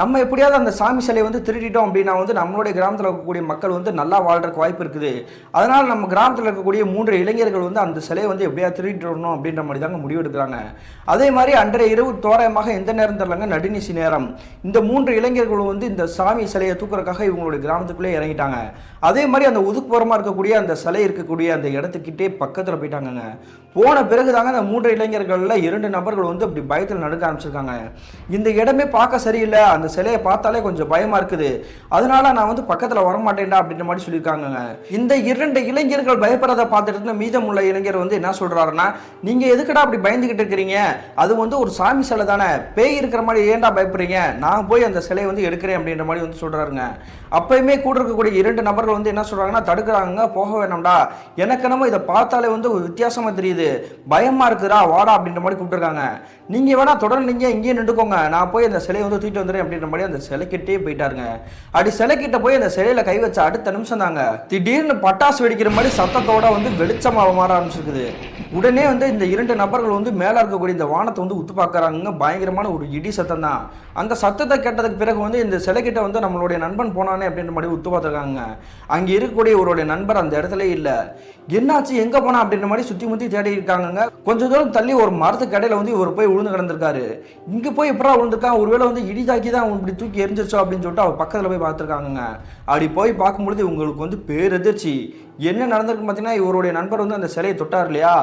நம்ம எப்படியாவது அந்த சாமி சிலையை வந்து திருடிட்டோம் அப்படின்னா வந்து நம்மளுடைய கிராமத்தில் இருக்கக்கூடிய மக்கள் வந்து நல்லா வாழ்றதுக்கு வாய்ப்பு இருக்குது. அதனால் நம்ம கிராமத்தில் இருக்கக்கூடிய மூன்று இளைஞர்கள் வந்து அந்த சிலையை வந்து எப்படியாவது திருடிட்டு வரணும் அப்படின்ற மாதிரி தாங்க முடிவெடுக்கிறாங்க அதே மாதிரி அன்றைய இரவு தோராயமாக எந்த நேரம் தரலாங்க நடுநிசி நேரம். இந்த மூன்று இளைஞர்களும் வந்து இந்த சாமி சிலையை தூக்குறதுக்காக இவங்களுடைய கிராமத்துக்குள்ளே இறங்கிட்டாங்க. அதே மாதிரி அந்த ஒதுக்குப்புறமாக இருக்கக்கூடிய அந்த சிலை இருக்கக்கூடிய அந்த இடத்துக்கிட்டே பக்கத்தில் போயிட்டாங்கங்க. போன பிறகு தாங்க அந்த மூன்று இளைஞர்களில் இளைஞர்கள்ல இரண்டு நபர்கள் வந்து அப்படி பயத்தில் நடக்க ஆரம்பிச்சிருக்காங்க. இந்த இடமே பார்க்க சரியில்லை. அந்த சிலையை பார்த்தாலே கொஞ்சம் பயமாக இருக்குது. அதனால நான் வந்து பக்கத்தில் வர மாட்டேன்டா அப்படின்ற மாதிரி சொல்லியிருக்காங்கங்க. இந்த இரண்டு இளைஞர்கள் பயப்படுறத பார்த்துட்டு மீதம் உள்ள இளைஞர் வந்து என்ன சொல்கிறாருன்னா நீங்கள் எதுக்குடா அப்படி பயந்துக்கிட்டு இருக்கிறீங்க? அது வந்து ஒரு சாமி சிலை தானே. பேய் இருக்கிற மாதிரி ஏன்டா பயப்படுறீங்க? நான் போய் அந்த சிலையை வந்து எடுக்கிறேன் அப்படின்ற மாதிரி வந்து சொல்கிறாருங்க அப்பயுமே கூட இருக்கக்கூடிய இரண்டு நபர்கள் வந்து என்ன சொல்கிறாங்கன்னா தடுக்கிறாங்க போக வேணாம்டா. எனக்கு என்னமோ இதை பார்த்தாலே வந்து ஒரு வித்தியாசமாக தெரியுது. பயமாக இருக்குதா வாடா அப்படின்ற மாதிரி கூப்பிட்டுருக்காங்க. நீங்கள் வேணா தொடர்ந்து நீங்க இங்கேயே நின்றுக்கோங்க. நான் போய் அந்த சிலையை வந்து தூக்கிட்டு வந்துடுறேன் அப்படின்ற மாதிரி அந்த சிலைக்கிட்டே போயிட்டாருங்க. அப்படி சிலைக்கிட்ட போய் அந்த சிலையில கை வச்ச அடுத்த நிமிஷம் தாங்க. திடீர்னு பட்டாசு வெடிக்கிற மாதிரி சத்தத்தோட வந்து வெளிச்சமாக மாற ஆரம்பிச்சிருக்குது. உடனே வந்து இந்த இரண்டு நபர்கள் வந்து மேலே இருக்கக்கூடிய இந்த வானத்தை வந்து உத்து பார்க்குறாங்க பயங்கரமான ஒரு இடி சத்தம் தான் அந்த சத்தத்தை கேட்டதுக்கு பிறகு வந்து இந்த சிலைக்கிட்ட வந்து நம்மளுடைய நண்பன் போனானே அப்படின்ற மாதிரி உத்து பார்த்துருக்காங்க. அங்கே இருக்கக்கூடிய இவருடைய நண்பர் அந்த இடத்துல இல்லை. என்னாச்சு எங்கே போனா அப்படின்ற மாதிரி சுற்றி முற்றி தேடி இருக்காங்க கொஞ்சம் தூரம் தள்ளி ஒரு மரத்துக்கு கடையில் வந்து இவர் போய் விழுந்து கிடந்திருக்காரு. இங்கே போய் எப்படா விழுந்திருக்கான் ஒருவேளை வந்து இடி தாக்கி தான் இப்படி தூக்கி எரிஞ்சிருச்சோ அப்படின்னு சொல்லிட்டு அவர் பக்கத்தில் போய் பார்த்துருக்காங்க அப்படி போய் பார்க்கும்பொழுது உங்களுக்கு வந்து பேரெதிர்ச்சி. என்ன நடந்திருக்கு பார்த்தீங்கன்னா இவருடைய நண்பர் வந்து அந்த சிலையை தொட்டார் இல்லையா?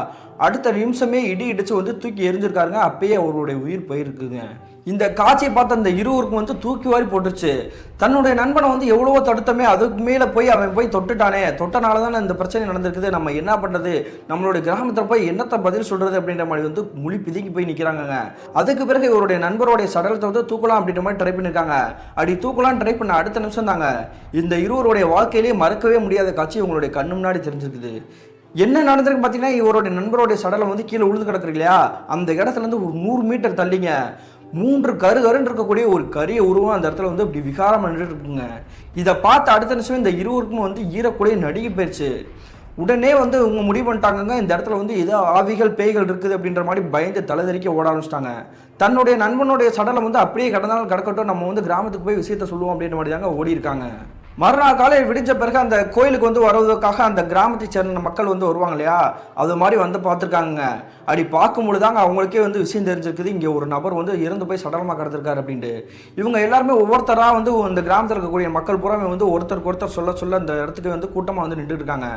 அடுத்த நிமிஷமே இடி இடிச்சு வந்து தூக்கி எரிஞ்சிருக்காருங்க. அப்பயே அவருடைய உயிர் போயிருக்குங்க. இந்த காட்சியை பார்த்த அந்த இருவருக்கும் வந்து தூக்கி வாரி போட்டுருச்சு. தன்னுடைய நண்பனை வந்து எவ்வளவோ தடுத்தமே அதுக்கு மேலே போய் அவன் போய் தொட்டுட்டானே. தொட்டனால தானே இந்த பிரச்சனை நடந்திருக்குது. நம்ம என்ன பண்ணுறது நம்மளுடைய கிராமத்தில் போய் என்னத்தை பதில் சொல்கிறது அப்படின்ற மாதிரி வந்து முழி பிதுங்கி போய் நிற்கிறாங்கங்க அதுக்கு பிறகு இவருடைய நண்பருடைய சடலத்தை வந்து தூக்கலாம் அப்படின்ற மாதிரி ட்ரை பண்ணியிருக்காங்க அப்படி தூக்கலாம் ட்ரை பண்ண அடுத்த நிமிஷம் தாங்க. இந்த இருவருடைய வாழ்க்கையிலேயே மறக்கவே முடியாத காட்சி உங்களுடைய கண்ணு முன்னாடி தெரிஞ்சிருக்குது. என்ன நடந்திருக்கு பார்த்தீங்கன்னா இவருடைய நண்பருடைய சடலம் வந்து கீழே விழுந்து கிடக்குது இல்லையா? அந்த இடத்துலேருந்து ஒரு நூறு மீட்டர் தள்ளிங்க. மூன்று கரு கருன்னு இருக்கக்கூடிய ஒரு கரிய உருவம் அந்த இடத்துல வந்து இப்படி விகாரம் நின்றுட்டு இருக்குங்க. இதை பார்த்து அடுத்த நிமிஷம் இந்த இருவருக்கும் வந்து ஈரக்கூடிய நடுங்கி போயிடுச்சு உடனே வந்து இவங்க முடிவு பண்ணிட்டாங்கங்க இந்த இடத்துல வந்து ஏதோ ஆவிகள் பேய்கள் இருக்குது அப்படின்ற மாதிரி பயந்து தலைதறிக்க ஓட ஆரம்பிச்சிட்டாங்க. தன்னுடைய நண்பனுடைய சடலம் வந்து அப்படியே கடந்தாலும் கிடக்கட்டும் நம்ம வந்து கிராமத்துக்கு போய் விஷயத்த சொல்லுவோம் அப்படின்ற மாதிரி தாங்க ஓடி இருக்காங்க மறுநாள் காலை விடிஞ்ச பிறகு அந்த கோயிலுக்கு வந்து வருவதற்காக அந்த கிராமத்தை சேர்ந்த மக்கள் வந்து வருவாங்க இல்லையா? அது மாதிரி வந்து பார்த்துருக்காங்க அப்படி பார்க்கும்பொழுது தாங்க அவங்களுக்கே வந்து விஷயம் தெரிஞ்சிருக்குது. இங்கே ஒரு நபர் வந்து இறந்து போய் சடலமாக கிடந்திருக்காரு அப்படின்ட்டு. இவங்க எல்லாருமே ஒவ்வொருத்தராக வந்து இந்த கிராமத்தில் இருக்கக்கூடிய மக்கள் பூராமே வந்து ஒருத்தருக்கு ஒருத்தர் சொல்ல சொல்ல அந்த இடத்துக்கு வந்து கூட்டமாக வந்து நின்றுட்டு இருக்காங்க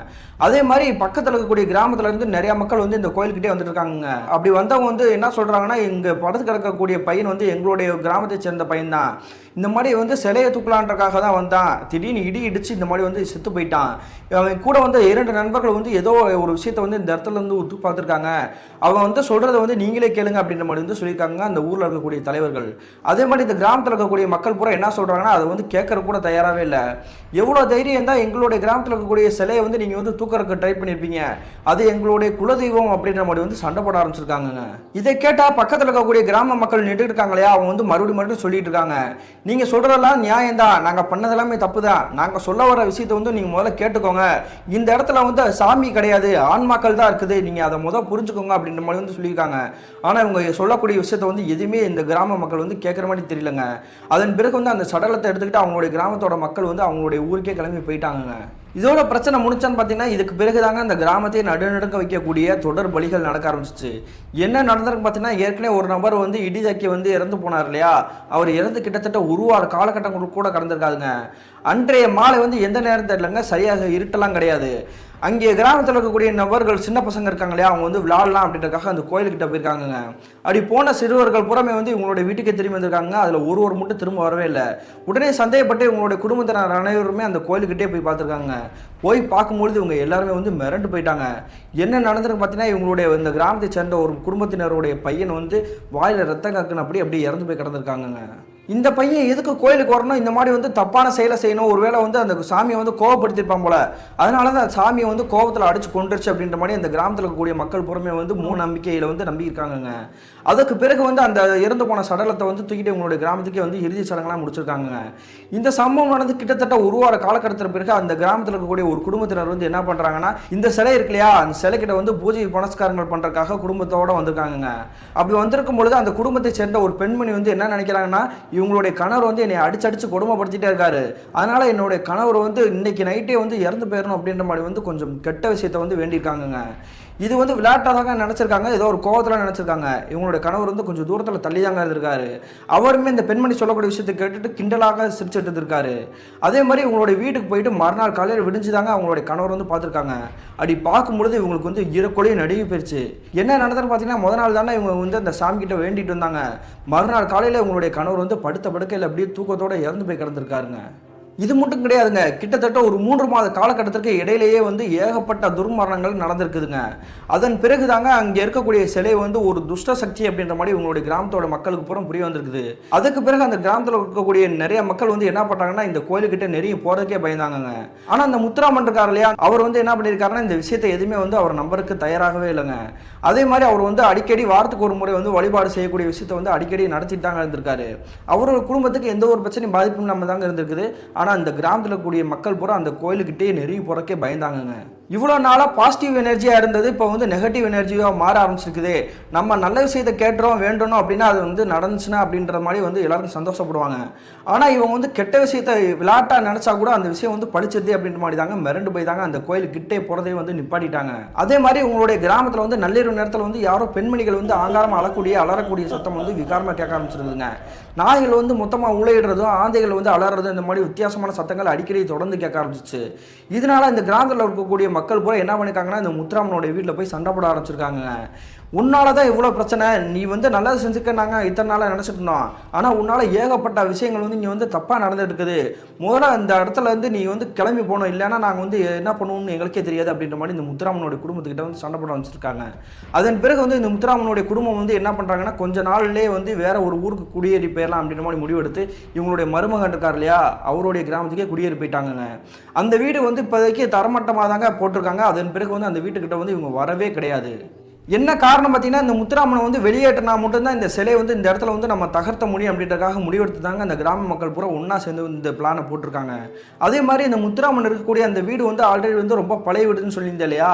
அதே மாதிரி பக்கத்தில் இருக்கக்கூடிய கிராமத்தில் இருந்து நிறையா மக்கள் வந்து இந்த கோயில்கிட்டே வந்துட்டு இருக்காங்க அப்படி வந்தவங்க வந்து என்ன சொல்கிறாங்கன்னா இங்கே படத்துக்கு கிடக்கக்கூடிய பையன் வந்து எங்களுடைய கிராமத்தை சேர்ந்த பையன் தான் இந்த மாதிரி வந்து சிலையை தூக்கலான்றக்காக தான் வந்தான். திடீர்னு இடி இடிச்சு இந்த மாதிரி வந்து செத்து போயிட்டான். கூட வந்து இரண்டு நண்பர்கள் வந்து ஏதோ ஒரு விஷயத்தை வந்து இந்த இடத்துல இருந்து உத்து பார்த்துருக்காங்க. அவன் வந்து சொல்கிறத வந்து நீங்களே கேளுங்க அப்படின்ற மாதிரி வந்து சொல்லியிருக்காங்க அந்த ஊரில் இருக்கக்கூடிய தலைவர்கள். அதே மாதிரி இந்த கிராமத்தில் இருக்கக்கூடிய மக்கள் பூரா என்ன சொல்கிறாங்கன்னா அதை வந்து கேட்கற கூட தயாராகவே இல்லை. எவ்வளோ தைரியம் தான் எங்களுடைய கிராமத்தில் இருக்கக்கூடிய சிலையை வந்து நீங்கள் வந்து தூக்கறதுக்கு ட்ரை பண்ணியிருப்பீங்க அது எங்களுடைய குலதெய்வம் அப்படின்ற மாதிரி வந்து சண்டை போட ஆரம்பிச்சிருக்காங்க இதை கேட்டால் பக்கத்தில் இருக்கக்கூடிய கிராம மக்கள் நின்று இருக்காங்க இல்லையா அவங்க வந்து மறுபடியும் மறுபடியும் சொல்லிட்டு இருக்காங்க. நீங்கள் சொல்கிறதெல்லாம் நியாயம் தான் நாங்கள் பண்ணதெல்லாமே தப்பு தான் நாங்கள் சொல்ல வர விஷயத்தை வந்து நீங்கள் முதல்ல கேட்டுக்கோங்க. இந்த இடத்துல வந்து சாமி கிடையாது. ஆன்மாக்கள் தான் இருக்குது. நீங்கள் அதை முதல் புரிஞ்சுக்கோங்க அப்படின்ற மாதிரி வந்து சொல்லியிருக்காங்க. ஆனால் இவங்க சொல்லக்கூடிய விஷயத்தை வந்து எதுவுமே இந்த கிராம மக்கள் வந்து கேட்குற மாதிரி தெரியலங்க. அதன் பிறகு வந்து அந்த சடலத்தை எடுத்துக்கிட்டு அவங்களுடைய கிராமத்தோட மக்கள் வந்து அவங்களுடைய ஊருக்கே கிளம்பி போயிட்டாங்கங்க. இதோட பிரச்சனை முடிச்சான்னு பார்த்தீங்கன்னா இதுக்கு பிறகுதாங்க அந்த கிராமத்தை நடுநடுக்க வைக்கக்கூடிய தொடர் பலிகள் நடக்க ஆரம்பிச்சிச்சு. என்ன நடந்திருக்கு பார்த்தீங்கன்னா ஏற்கனவே ஒரு நபர் வந்து இடிதாக்கி வந்து இறந்து போனார் இல்லையா? அவர் இறந்து கிட்டத்தட்ட ஒரு வார காலகட்டம் கூட கடந்திருக்காதுங்க. அன்றைய மாலை வந்து எந்த நேரம் தெரியலங்க? சரியாக இருட்டெல்லாம் கிடையாது. அங்கே கிராமத்தில் இருக்கக்கூடிய நபர்கள் சின்ன பசங்க இருக்காங்க இல்லையா? அவங்க வந்து விளாடலாம் அப்படின்றக்காக அந்த கோயிலுக்கிட்ட போயிருக்காங்கங்க. அப்படி போன சிறுவர்கள் புறமே வந்து இவங்களுடைய வீட்டுக்கே திரும்பி வந்திருக்காங்க. அதில் ஒரு ஒரு மட்டும் திரும்ப வரவே இல்லை. உடனே சந்தேகப்பட்டு இவங்களுடைய குடும்பத்தினர் அனைவருமே அந்த கோயிலுக்கிட்டே போய் பார்த்துருக்காங்க. போய் பார்க்கும்பொழுது இவங்க எல்லாருமே வந்து மிரண்டு போயிட்டாங்க. என்ன நடந்திருக்கு பார்த்தீங்கன்னா இவங்களுடைய இந்த கிராமத்தை சேர்ந்த ஒரு குடும்பத்தினருடைய பையன் வந்து வாயில் ரத்தம் கக்குன்னு அப்படி அப்படியே இறந்து போய் கிடந்திருக்காங்கங்க. இந்த பையன் எதுக்கு கோயிலுக்கு வரணும்? இந்த மாதிரி வந்து தப்பான செயலை செய்யணும். ஒருவேளை வந்து அந்த சாமியை வந்து கோவப்படுத்திருப்பான் போல. அதனால தான் சாமியை வந்து கோவத்தில் அடிச்சு கொண்டுருச்சு அப்படின்ற மாதிரி அந்த கிராமத்தில் இருக்கக்கூடிய மக்கள் புறமே வந்து மூணு நம்பிக்கையில் வந்து நம்பியிருக்காங்கங்க. அதுக்கு பிறகு வந்து அந்த இறந்து போன சடலத்தை வந்து தூக்கிட்டு உங்களுடைய கிராமத்துக்கே வந்து இறுதி சடங்கெல்லாம் முடிச்சிருக்காங்க இந்த சம்பவம் நடந்து கிட்டத்தட்ட ஒரு வார காலக்கட்டத்தில் பிறகு அந்த கிராமத்தில் இருக்கக்கூடிய ஒரு குடும்பத்தினர் வந்து என்ன பண்ணுறாங்கன்னா இந்த சிலை இருக்கு இல்லையா? அந்த சிலைக்கிட்ட வந்து பூஜை புனஸ்காரங்கள் பண்ணுறதுக்காக குடும்பத்தோடு வந்திருக்காங்க அப்படி வந்திருக்கும் பொழுது அந்த குடும்பத்தை சேர்ந்த ஒரு பெண்மணி வந்து என்ன நினைக்கிறாங்கன்னா இவங்களுடைய கணவர் வந்து என்னை அடிச்சு அடிச்சு கொடுமைப்படுத்திட்டே இருக்காரு. அதனால என்னுடைய கணவர் வந்து இன்னைக்கு நைட்டே வந்து இறந்து போயிடணும் அப்படின்ற மாதிரி வந்து கொஞ்சம் கெட்ட விஷயத்த வந்து வேண்டியிருக்காங்கங்க. இது வந்து விளையாட்டாக தாங்க நினச்சிருக்காங்க ஏதோ ஒரு கோவத்தில் நினச்சிருக்காங்க. இவங்களுடைய கணவர் வந்து கொஞ்சம் தூரத்தில் தள்ளி தாங்க இருந்திருக்காரு. அவருமே இந்த பெண்மணி சொல்லக்கூடிய விஷயத்தை கேட்டுட்டு கிண்டலாக சிரிச்சுட்டு இருந்திருக்காரு அதே மாதிரி இவங்களுடைய வீட்டுக்கு போயிட்டு மறுநாள் காலையில் விடிஞ்சுதாங்க அவங்களுடைய கணவர் வந்து பார்த்துருக்காங்க. அப்படி பார்க்கும்பொழுது இவங்களுக்கு வந்து ஈரக்கொலையை நடுங்கி போயிருச்சு. என்ன நடந்ததுன்னு பார்த்தீங்கன்னா முதல் நாள் தானே இவங்க வந்து அந்த சாமி கிட்ட வேண்டிட்டு வந்தாங்க. மறுநாள் காலையில் இவங்களுடைய கணவர் வந்து படுத்த படுக்கையில் அப்படியே தூக்கத்தோடு இறந்து போய் கிடந்திருக்காருங்க. இது மட்டும் கிடையாதுங்க. கிட்டத்தட்ட ஒரு மூன்று மாத காலகட்டத்திற்கு இடையிலேயே வந்து ஏகப்பட்ட துர்மரணங்கள் நடந்திருக்குதுங்க. அதன் பிறகு தாங்க அங்கே இருக்கக்கூடிய சிலை வந்து ஒரு துஷ்ட சக்தி அப்படின்ற மாதிரி உங்களுடைய கிராமத்தோட மக்களுக்கு பூரா புரிய வந்திருக்குது. அதுக்கு பிறகு அந்த கிராமத்தில் இருக்கக்கூடிய நிறைய மக்கள் வந்து என்ன பண்ணாங்கன்னா இந்த கோயிலுக்கிட்ட நெருங்கி போகிறதுக்கே பயந்தாங்கங்க. ஆனால் அந்த முத்துராமன்றக்கார் இல்லையா அவர் வந்து என்ன பண்ணியிருக்காருன்னா இந்த விஷயத்தை எதுவுமே வந்து அவர் நம்பருக்கு தயாராகவே இல்லைங்க. அதே மாதிரி அவர் வந்து அடிக்கடி வாரத்துக்கு ஒரு முறை வந்து வழிபாடு செய்யக்கூடிய விஷயத்தை வந்து அடிக்கடி நடத்திட்டு தாங்க இருந்திருக்காரு. அவரோட குடும்பத்துக்கு எந்த ஒரு பிரச்சனையும் பாதிப்பும் நம்ம தாங்க இருந்திருக்குது. ஆனால் அந்த கிராமத்தில் கூடிய மக்கள் பூரா அந்த கோயிலுக்கிட்டே நெருங்கி போகிறக்கே பயந்தாங்கங்க. இவ்வளோ நாளாக பாசிட்டிவ் எனர்ஜியாக இருந்தது இப்போ வந்து நெகட்டிவ் எனர்ஜியாக மாற ஆரம்பிச்சிருக்குது. நம்ம நல்ல விஷயத்தை கேட்டுறோம் வேண்டணும் அப்படின்னா அது வந்து நடந்துச்சுன்னா அப்படின்ற மாதிரி வந்து எல்லாரும் சந்தோஷப்படுவாங்க. ஆனால் இவங்க வந்து கெட்ட விஷயத்தை விளையாட்டாக நினச்சா கூட அந்த விஷயம் வந்து படிச்சது அப்படின்ற மாதிரி தாங்க மிரண்டு போய் தாங்க அந்த கோயிலுக்கிட்டே போகிறதே வந்து நிப்பாட்டிட்டாங்க. அதே மாதிரி உங்களுடைய கிராமத்தில் வந்து நள்ளிரவு நேரத்தில் வந்து யாரோ பெண்மணிகள் வந்து ஆங்காரமாக அழக்கூடிய அலறக்கூடிய சத்தம் வந்து விகாரமாக கேட்க ஆரம்பிச்சிருதுங்க. நாய்கள் வந்து மொத்தமாக உழையிடுறதும் ஆந்தைகள் வந்து அலறதும் இந்த மாதிரி வித்தியாசமான சத்தங்கள் அடிக்கடி தொடர்ந்து கேட்க ஆரம்பிச்சிச்சு. இதனால இந்த கிராமத்தில் இருக்கக்கூடிய மக்கள் பூரா என்ன பண்ணிருக்காங்கன்னா இந்த முத்துராமனுடைய வீட்டில் போய் சண்டை போட ஆரம்பிச்சிருக்காங்க. உன்னால தான் இவ்வளோ பிரச்சனை நீ வந்து நல்லது செஞ்சுக்க நாங்கள் இத்தனை நாளாக நினச்சிட்டு இருந்தோம். ஆனால் உன்னால் ஏகப்பட்ட விஷயங்கள் வந்து இங்கே வந்து தப்பாக நடந்துட்டு இருக்குது முதல்ல இந்த இடத்துல வந்து நீ வந்து கிளம்பி போகணும் இல்லைன்னா நாங்கள் வந்து என்ன பண்ணுவோம்னு எங்களுக்கே தெரியாது அப்படின்ற மாதிரி இந்த முத்துராமனுடைய குடும்பத்துக்கிட்ட வந்து சண்டை போட ஆரம்பிச்சிருக்காங்க. அதன் பிறகு வந்து இந்த முத்துராமனுடைய குடும்பம் வந்து என்ன பண்ணுறாங்கன்னா கொஞ்ச நாள்லேயே வந்து வேற ஒரு ஊருக்கு குடியேறி போயிடலாம் அப்படின்ற மாதிரி முடிவெடுத்து இவங்களுடைய மருமகன் இருக்கார் இல்லையா அவருடைய கிராமத்துக்கே குடியேறி போயிட்டாங்க அந்த வீடு வந்து இப்போதைக்கு தரமட்டமாக தாங்க போட்டிருக்காங்க. அதன் பிறகு வந்து அந்த வீட்டுக்கிட்ட வந்து இவங்க வரவே கிடையாது. என்ன காரணம் பார்த்தீங்கன்னா இந்த முத்துராமனை வந்து வெளியேற்றினா மட்டும்தான் இந்த சிலையை வந்து இந்த இடத்துல வந்து நம்ம தகர்த்த முடியும் அப்படின்றதுக்காக முடிவெடுத்து தாங்க அந்த கிராம மக்கள் பூரா ஒன்றா சேர்ந்து இந்த பிளானை போட்டிருக்காங்க. அதே மாதிரி இந்த முத்துராமன் இருக்கக்கூடிய அந்த வீடு வந்து ஆல்ரெடி வந்து ரொம்ப பழைய வீடுன்னு சொல்லியிருந்தேன் இல்லையா?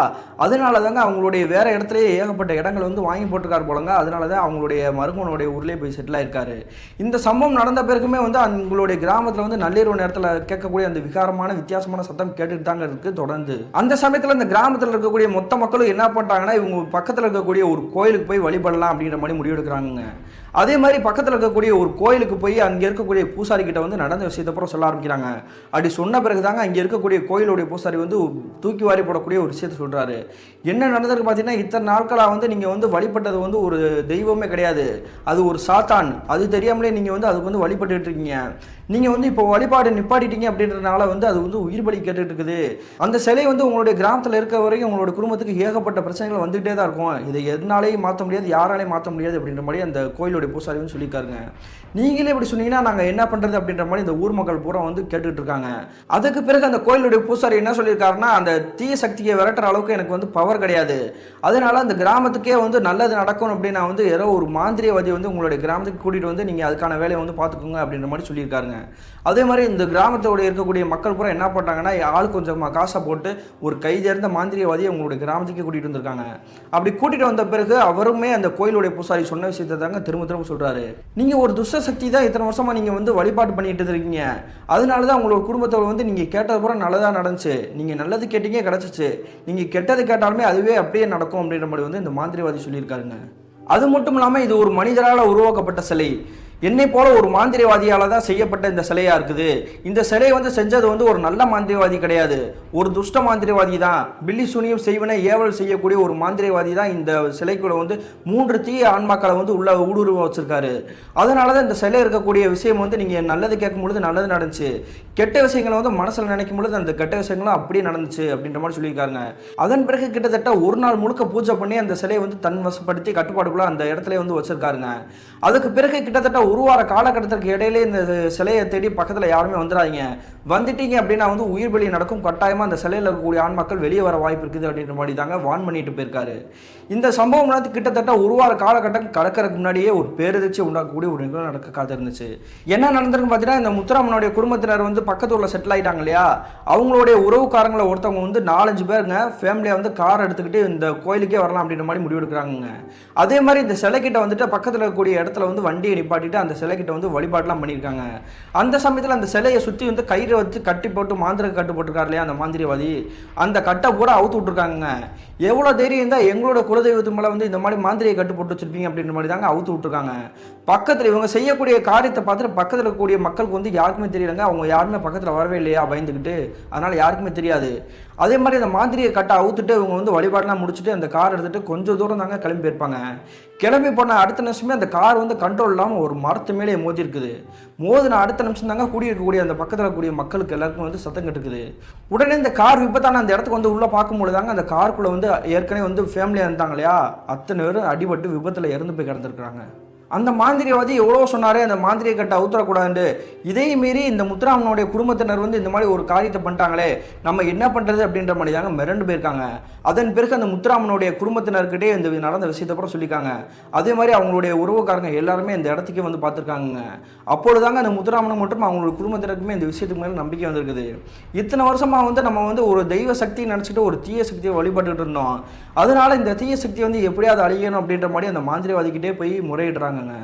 அதனால தாங்க அவங்களுடைய வேற இடத்துலயே ஏகப்பட்ட இடங்கள் வந்து வாங்கி போட்டிருக்காரு போலங்க. அதனால தான் அவங்களுடைய மருமகனுடைய ஊர்லேயே போய் செட்டில் ஆயிருக்காரு. இந்த சம்பவம் நடந்த பிறகுமே வந்து அவங்களுடைய கிராமத்தில் வந்து நள்ளிரவு நேரத்தில் கேட்கக்கூடிய அந்த விகாரமான வித்தியாசமான சத்தம் கேட்டுட்டு தாங்க இருக்கு தொடர்ந்து. அந்த சமயத்தில் இந்த கிராமத்தில் இருக்கக்கூடிய மொத்த மக்களும் என்ன பண்ணுறாங்கன்னா இவங்க பக்கத்தில் இருக்கக்கூடிய ஒரு கோயிலுக்கு போய் வழிபடலாம் அப்படின்ற மாதிரி முடிவெடுக்கிறாங்க அதே மாதிரி பக்கத்தில் இருக்கக்கூடிய ஒரு கோயிலுக்கு போய் அங்கே இருக்கக்கூடிய பூசாரி கிட்ட வந்து நடந்த விஷயத்தை அப்புறம் சொல்ல ஆரம்பிக்கிறாங்க. அப்படி சொன்ன பிறகு தாங்க அங்கே இருக்கக்கூடிய கோயிலுடைய பூசாரி வந்து தூக்கி வாரி போடக்கூடிய ஒரு விஷயத்த சொல்கிறாரு என்ன நடந்திருக்கு பார்த்தீங்கன்னா இத்தனை நாட்களாக வந்து நீங்கள் வந்து வழிபட்டது வந்து ஒரு தெய்வமே கிடையாது. அது ஒரு சாத்தான். அது தெரியாமலே நீங்கள் வந்து அதுக்கு வந்து வழிபட்டுட்டு இருக்கீங்க. நீங்கள் வந்து இப்போ வழிபாடு நிப்பாட்டிட்டீங்க அப்படின்றனால வந்து அது வந்து உயிர் பலி கேட்டுட்டு இருக்குது. அந்த சிலை வந்து உங்களுடைய கிராமத்தில் இருக்க வரைக்கும் உங்களோட குடும்பத்துக்கு ஏகப்பட்ட பிரச்சனைகள் வந்துகிட்டே தான் இருக்கும். இதை எதனாலேயும் மாற்ற முடியாது யாராலையும் மாற்ற முடியாது அப்படின்ற மாதிரி அந்த கோயிலுடைய பூசாரி வந்து சொல்லியிருக்காருங்க. நீங்களே இப்படி சொன்னீங்கன்னா நாங்கள் என்ன பண்ணுறது அப்படின்ற மாதிரி இந்த ஊர் மக்கள் பூரா வந்து கேட்டுட்டு இருக்காங்க. அதுக்கு பிறகு அந்த கோயிலுடைய பூசாரி என்ன சொல்லியிருக்காருன்னா அந்த தீய சக்தியை விரட்டுற அளவுக்கு எனக்கு வந்து பவர் கிடையாது. அதனால அந்த கிராமத்துக்கே வந்து நல்லது நடக்கும் அப்படின்னு நான் வந்து ஏதோ ஒரு மாந்திரியவாதி வந்து உங்களுடைய கிராமத்துக்கு கூட்டிகிட்டு வந்து நீங்கள் அதுக்கான வேலையை வந்து பார்த்துக்கோங்க அப்படின்ற மாதிரி சொல்லியிருக்காருங்க. அதே மாதிரி இந்த கிராமத்தோட இருக்கக்கூடிய மக்கள் பூரா என்ன பண்ணுறாங்கன்னா ஆள் கொஞ்சமாக காசை போட்டு ஒரு கைதேர்ந்த மாந்திரியவாதியை உங்களுடைய கிராமத்துக்கே கூட்டிகிட்டு வந்திருக்காங்க. அப்படி கூட்டிகிட்டு வந்த பிறகு அவருமே அந்த கோயிலுடைய பூசாரி சொன்ன விஷயத்தை தாங்க திரும்ப திரும்ப சொல்கிறாரு நீங்கள் ஒரு துஷ்ட சக்தி தான் இத்தனை வருஷமாக நீங்கள் வந்து வழிபாடு பண்ணிட்டு இருக்கீங்க அதனால தான் உங்களோட குடும்பத்தோடு வந்து நீங்கள் கேட்டது பூரா நல்லதாக நடந்துச்சு. நீங்கள் நல்லது கேட்டீங்க கிடச்சிச்சு. நீங்கள் கெட்டது கேட்டாலுமே அதுவே அப்படியே நடக்கும் அப்படின்ற மாதிரி வந்து இந்த மாந்திரிவாதி சொல்லியிருக்காருங்க. அது மட்டும் இல்லாமல் இது ஒரு மனிதரால் உருவாக்கப்பட்ட சிலை. என்னை போல ஒரு மாந்திரியவாதியால தான் செய்யப்பட்ட இந்த சிலையா இருக்குது. இந்த சிலையை வந்து செஞ்சது வந்து ஒரு நல்ல மாந்திரியவாதி கிடையாது. ஒரு துஷ்ட மாந்திரியவாதி தான். பில்லி சுனியம் செய்வனை ஏவல் செய்யக்கூடிய ஒரு மாந்திரியவாதி தான் இந்த சிலைக்குள்ள வந்து மூன்று தீய ஆன்மாக்களை வந்து உள்ள ஊடுருவ வச்சிருக்காரு. அதனால தான் இந்த சிலை இருக்கக்கூடிய விஷயம் வந்து நீங்க நல்லது கேட்கும் பொழுது நல்லது நடந்துச்சு. கெட்ட விஷயங்களை வந்து மனசுல நினைக்கும் பொழுது அந்த கெட்ட விஷயங்களும் அப்படியே நடந்துச்சு அப்படின்ற மாதிரி சொல்லியிருக்காங்க அதன் பிறகு கிட்டத்தட்ட ஒரு நாள் முழுக்க பூஜை பண்ணி அந்த சிலையை வந்து தன் வசப்படுத்தி கட்டுப்பாடுக்குள்ள அந்த இடத்துல வந்து வச்சிருக்காருங்க. அதுக்கு பிறகு கிட்டத்தட்ட ஒரு வார காலகட்டத்திற்கு இடையிலே இந்த சிலையை தேடி பக்கத்தில் யாருமே வந்துடாதீங்க. வந்துட்டீங்க அப்படின்னா வந்து உயிர் பலி நடக்கும். கட்டாயமாக அந்த சிலையில் இருக்கக்கூடிய ஆண்மக்கள் வெளியே வர வாய்ப்பு இருக்குது அப்படின்ற மாதிரி தாங்க வான் பண்ணிட்டு போயிருக்காரு. இந்த சம்பவம் வந்து கிட்டத்தட்ட ஒரு வார காலகட்டம் கடக்கிறதுக்கு முன்னாடியே ஒரு பேரதிர்ச்சி உண்டாக்கக்கூடிய ஒரு நிகழ்வு நடக்க காத்திருந்துச்சு. என்ன நடந்திருக்கு பார்த்தீங்கன்னா இந்த முத்துராமனுடைய குடும்பத்தினர் வந்து பக்கத்து ஊரில் செட்டில் ஆகிட்டாங்க இல்லையா? அவங்களுடைய உறவுக்காரங்களை ஒருத்தவங்க வந்து நாலஞ்சு பேருங்க ஃபேமிலியாக வந்து கார் எடுத்துக்கிட்டு இந்த கோயிலுக்கே வரலாம் அப்படின்ற மாதிரி முடிவெடுக்கிறாங்க அதே மாதிரி இந்த சிலைக்கிட்ட வந்துட்டு பக்கத்தில் இருக்கக்கூடிய இடத்துல வந்து வண்டியை நிப்பாட்டிட்டு போயிட்டு அந்த சிலைக்கிட்ட வந்து வழிபாடெலாம் பண்ணியிருக்காங்க. அந்த சமயத்தில் அந்த சிலையை சுற்றி வந்து கயிறை வச்சு கட்டி போட்டு மாந்திரிக கட்டு போட்டிருக்காரு இல்லையா அந்த மாந்திரிவாதி? அந்த கட்டை பூரா அவுத்து விட்ருக்காங்க எவ்வளோ தைரியம் இருந்தால் எங்களோட குலதெய்வத்து மேலே வந்து இந்த மாதிரி மாந்திரியை கட்டு போட்டு வச்சிருப்பீங்க அப்படின்ற மாதிரி தாங்க அவுத்து விட்ருக்காங்க பக்கத்தில் இவங்க செய்யக்கூடிய காரியத்தை பார்த்துட்டு பக்கத்தில் இருக்கக்கூடிய மக்களுக்கு வந்து யாருக்குமே தெரியலங்க. அவங்க யாருமே பக்கத்தில் வரவே இல்லையா பயந்துக்கிட்டு அதனால் யாருக்குமே தெரியாது. அதே மாதிரி அந்த மாந்திரியை கட்டை அவுத்துட்டு இவங்க வந்து வழிபாடெலாம் முடிச்சுட்டு அந்த கார் எடுத்துகிட்டு கொஞ்சம் தூரம் தாங்க கிளம்பி போயிருப்பாங்க. கிளம்பி போன அடுத்த நிமிஷமே அந்த கார் வந்து கண்ட்ரோல் இல்லாமல் ஒரு மரத்து மேலே மோதி இருக்குது. மோதின அடுத்த நிமிஷம் தாங்க கூடியிருக்கக்கூடிய அந்த பக்கத்தில் இருக்கக்கூடிய மக்களுக்கு எல்லாருக்கும் வந்து சத்தம் கட்டுக்குது. உடனே இந்த கார் விபத்தான அந்த இடத்துக்கு வந்து உள்ளே பார்க்கும்போது தாங்க அந்த காருக்குள்ளே வந்து ஏற்கனவே வந்து ஃபேமிலியாக இருந்தாங்க இல்லையா? அத்தனை பேரும் அடிபட்டு விபத்தில் இறந்து போய் கிடந்திருக்கிறாங்க. அந்த மாந்திரியவாதி எவ்வளோ சொன்னார் அந்த மாந்திரியை கட்ட அவுத்தரக்கூடாதுன்னு இதே மீறி இந்த முத்துராமனுடைய குடும்பத்தினர் வந்து இந்த மாதிரி ஒரு காரியத்தை பண்ணிட்டாங்களே நம்ம என்ன பண்ணுறது அப்படின்ற மாதிரி தாங்க மிரண்டு போயிருக்காங்க. அதன் பிறகு அந்த முத்துராமனுடைய குடும்பத்தினர்கிட்டே இந்த நடந்த விஷயத்தை அப்புறம் சொல்லியிருக்காங்க. அதே மாதிரி அவங்களுடைய உறவுக்காரங்க எல்லாருமே இந்த இடத்துக்கே வந்து பார்த்துருக்காங்க அப்பொழுதாங்க அந்த முத்துராமனும் மற்றும் அவங்களோட குடும்பத்தினருக்குமே இந்த விஷயத்துக்கு மேலே நம்பிக்கை வந்திருக்குது. இத்தனை வருஷமாக வந்து நம்ம வந்து ஒரு தெய்வ சக்தி நினச்சிட்டு ஒரு தீய சக்தியை வழிபட்டுட்டு இருந்தோம். அதனால் இந்த தீய சக்தி வந்து எப்படியாவது அழியணும் அப்படின்ற மாதிரி அந்த மாந்திரிவாதிக்கிட்டே போய் முறையிடுறாங்க. முறையிடுறாங்கங்க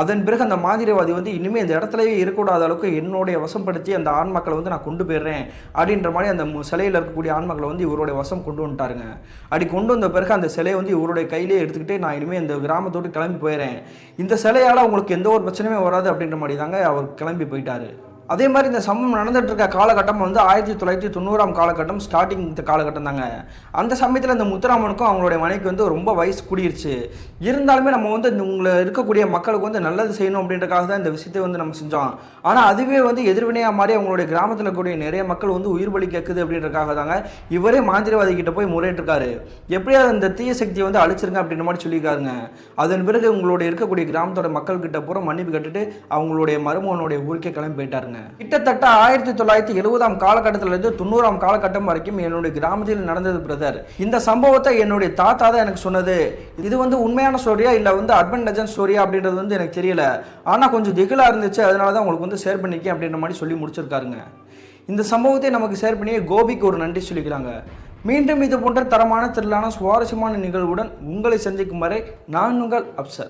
அதன் பிறகு அந்த மாதிரிவாதி வந்து இனிமேல் இந்த இடத்துலயே இருக்கக்கூடாத அளவுக்கு என்னுடைய வசப்படுத்தி அந்த ஆன்மக்களை வந்து நான் கொண்டு போயிடுறேன் அப்படின்ற மாதிரி அந்த சிலையில் சிலையில இருக்கக்கூடிய ஆன்மக்களை வந்து இவருடைய வசம் கொண்டு வந்துட்டாருங்க. அப்படி கொண்டு வந்த பிறகு அந்த சிலையை வந்து இவருடைய கையிலே எடுத்துக்கிட்டு நான் இனிமேல் இந்த கிராமத்தோடு கிளம்பி போயிடுறேன். இந்த சிலையால் உங்களுக்கு எந்த ஒரு பிரச்சனையுமே வராது அப்படின்ற மாதிரி தாங்க அவர் கிளம்பி போயிட்டாரு. அதே மாதிரி இந்த சம்பவம் நடந்துகிட்டு இருக்க காலகட்டம் வந்து ஆயிரத்தி தொள்ளாயிரத்தி தொண்ணூறாம் காலகட்டம் ஸ்டார்டிங் இந்த காலகட்டம் தாங்க. அந்த சமயத்தில் இந்த முத்துராமனுக்கும் அவங்களுடைய மனைவிக்கு வந்து ரொம்ப வயசு கூடிருச்சு. இருந்தாலுமே நம்ம வந்து இந்த உங்களை இருக்கக்கூடிய மக்களுக்கு வந்து நல்லது செய்யணும் அப்படின்றக்காக தான் இந்த விஷயத்தை வந்து நம்ம செஞ்சோம். ஆனால் அதுவே வந்து எதிர்வினையாக மாறி அவங்களுடைய கிராமத்தில் இருக்கக்கூடிய நிறைய மக்கள் வந்து உயிர் பலி கேட்குது அப்படின்றக்காக தாங்க இவரே மாந்திரவாதி கிட்ட போய் முறையிட்டிருக்காரு. எப்படியாவது அந்த தீய சக்தியை வந்து அழிச்சிருங்க அப்படின்ற மாதிரி சொல்லியிருக்காருங்க. அதன் பிறகு உங்களுடைய இருக்கக்கூடிய கிராமத்தோட மக்கள்கிட்ட பூரா மன்னிப்பு கட்டுட்டு அவங்களுடைய மருமகனுடைய ஊருக்கே கிளம்பி போயிட்டாருங்க. கிட்டத்தட்ட ஆயிரத்தி தொள்ளாயிரத்தி எழுபதாம் காலகட்டத்துல இருந்து தொண்ணூறாம் காலகட்டம் வரைக்கும் என்னுடைய கிராமத்தில் நடந்தது பிரதர் இந்த சம்பவத்தை என்னுடைய தாத்தா தான் எனக்கு சொன்னது. இது வந்து உண்மையான ஸ்டோரியா இல்லை வந்து அர்பன் லெஜன் ஸ்டோரியா அப்படின்றது வந்து எனக்கு தெரியல. ஆனால் கொஞ்சம் திகிலா இருந்துச்சு அதனால தான் உங்களுக்கு வந்து ஷேர் பண்ணிக்கேன் அப்படின்ற மாதிரி சொல்லி முடிச்சிருக்காருங்க. இந்த சம்பவத்தை நமக்கு ஷேர் பண்ணி கோபிக்கு ஒரு நன்றி சொல்லிக்கிறாங்க. மீண்டும் இது போன்ற தரமான திரளான சுவாரஸ்யமான நிகழ்வுடன் உங்களை சந்திக்கும் வரை நான் உங்கள் அப்சர்.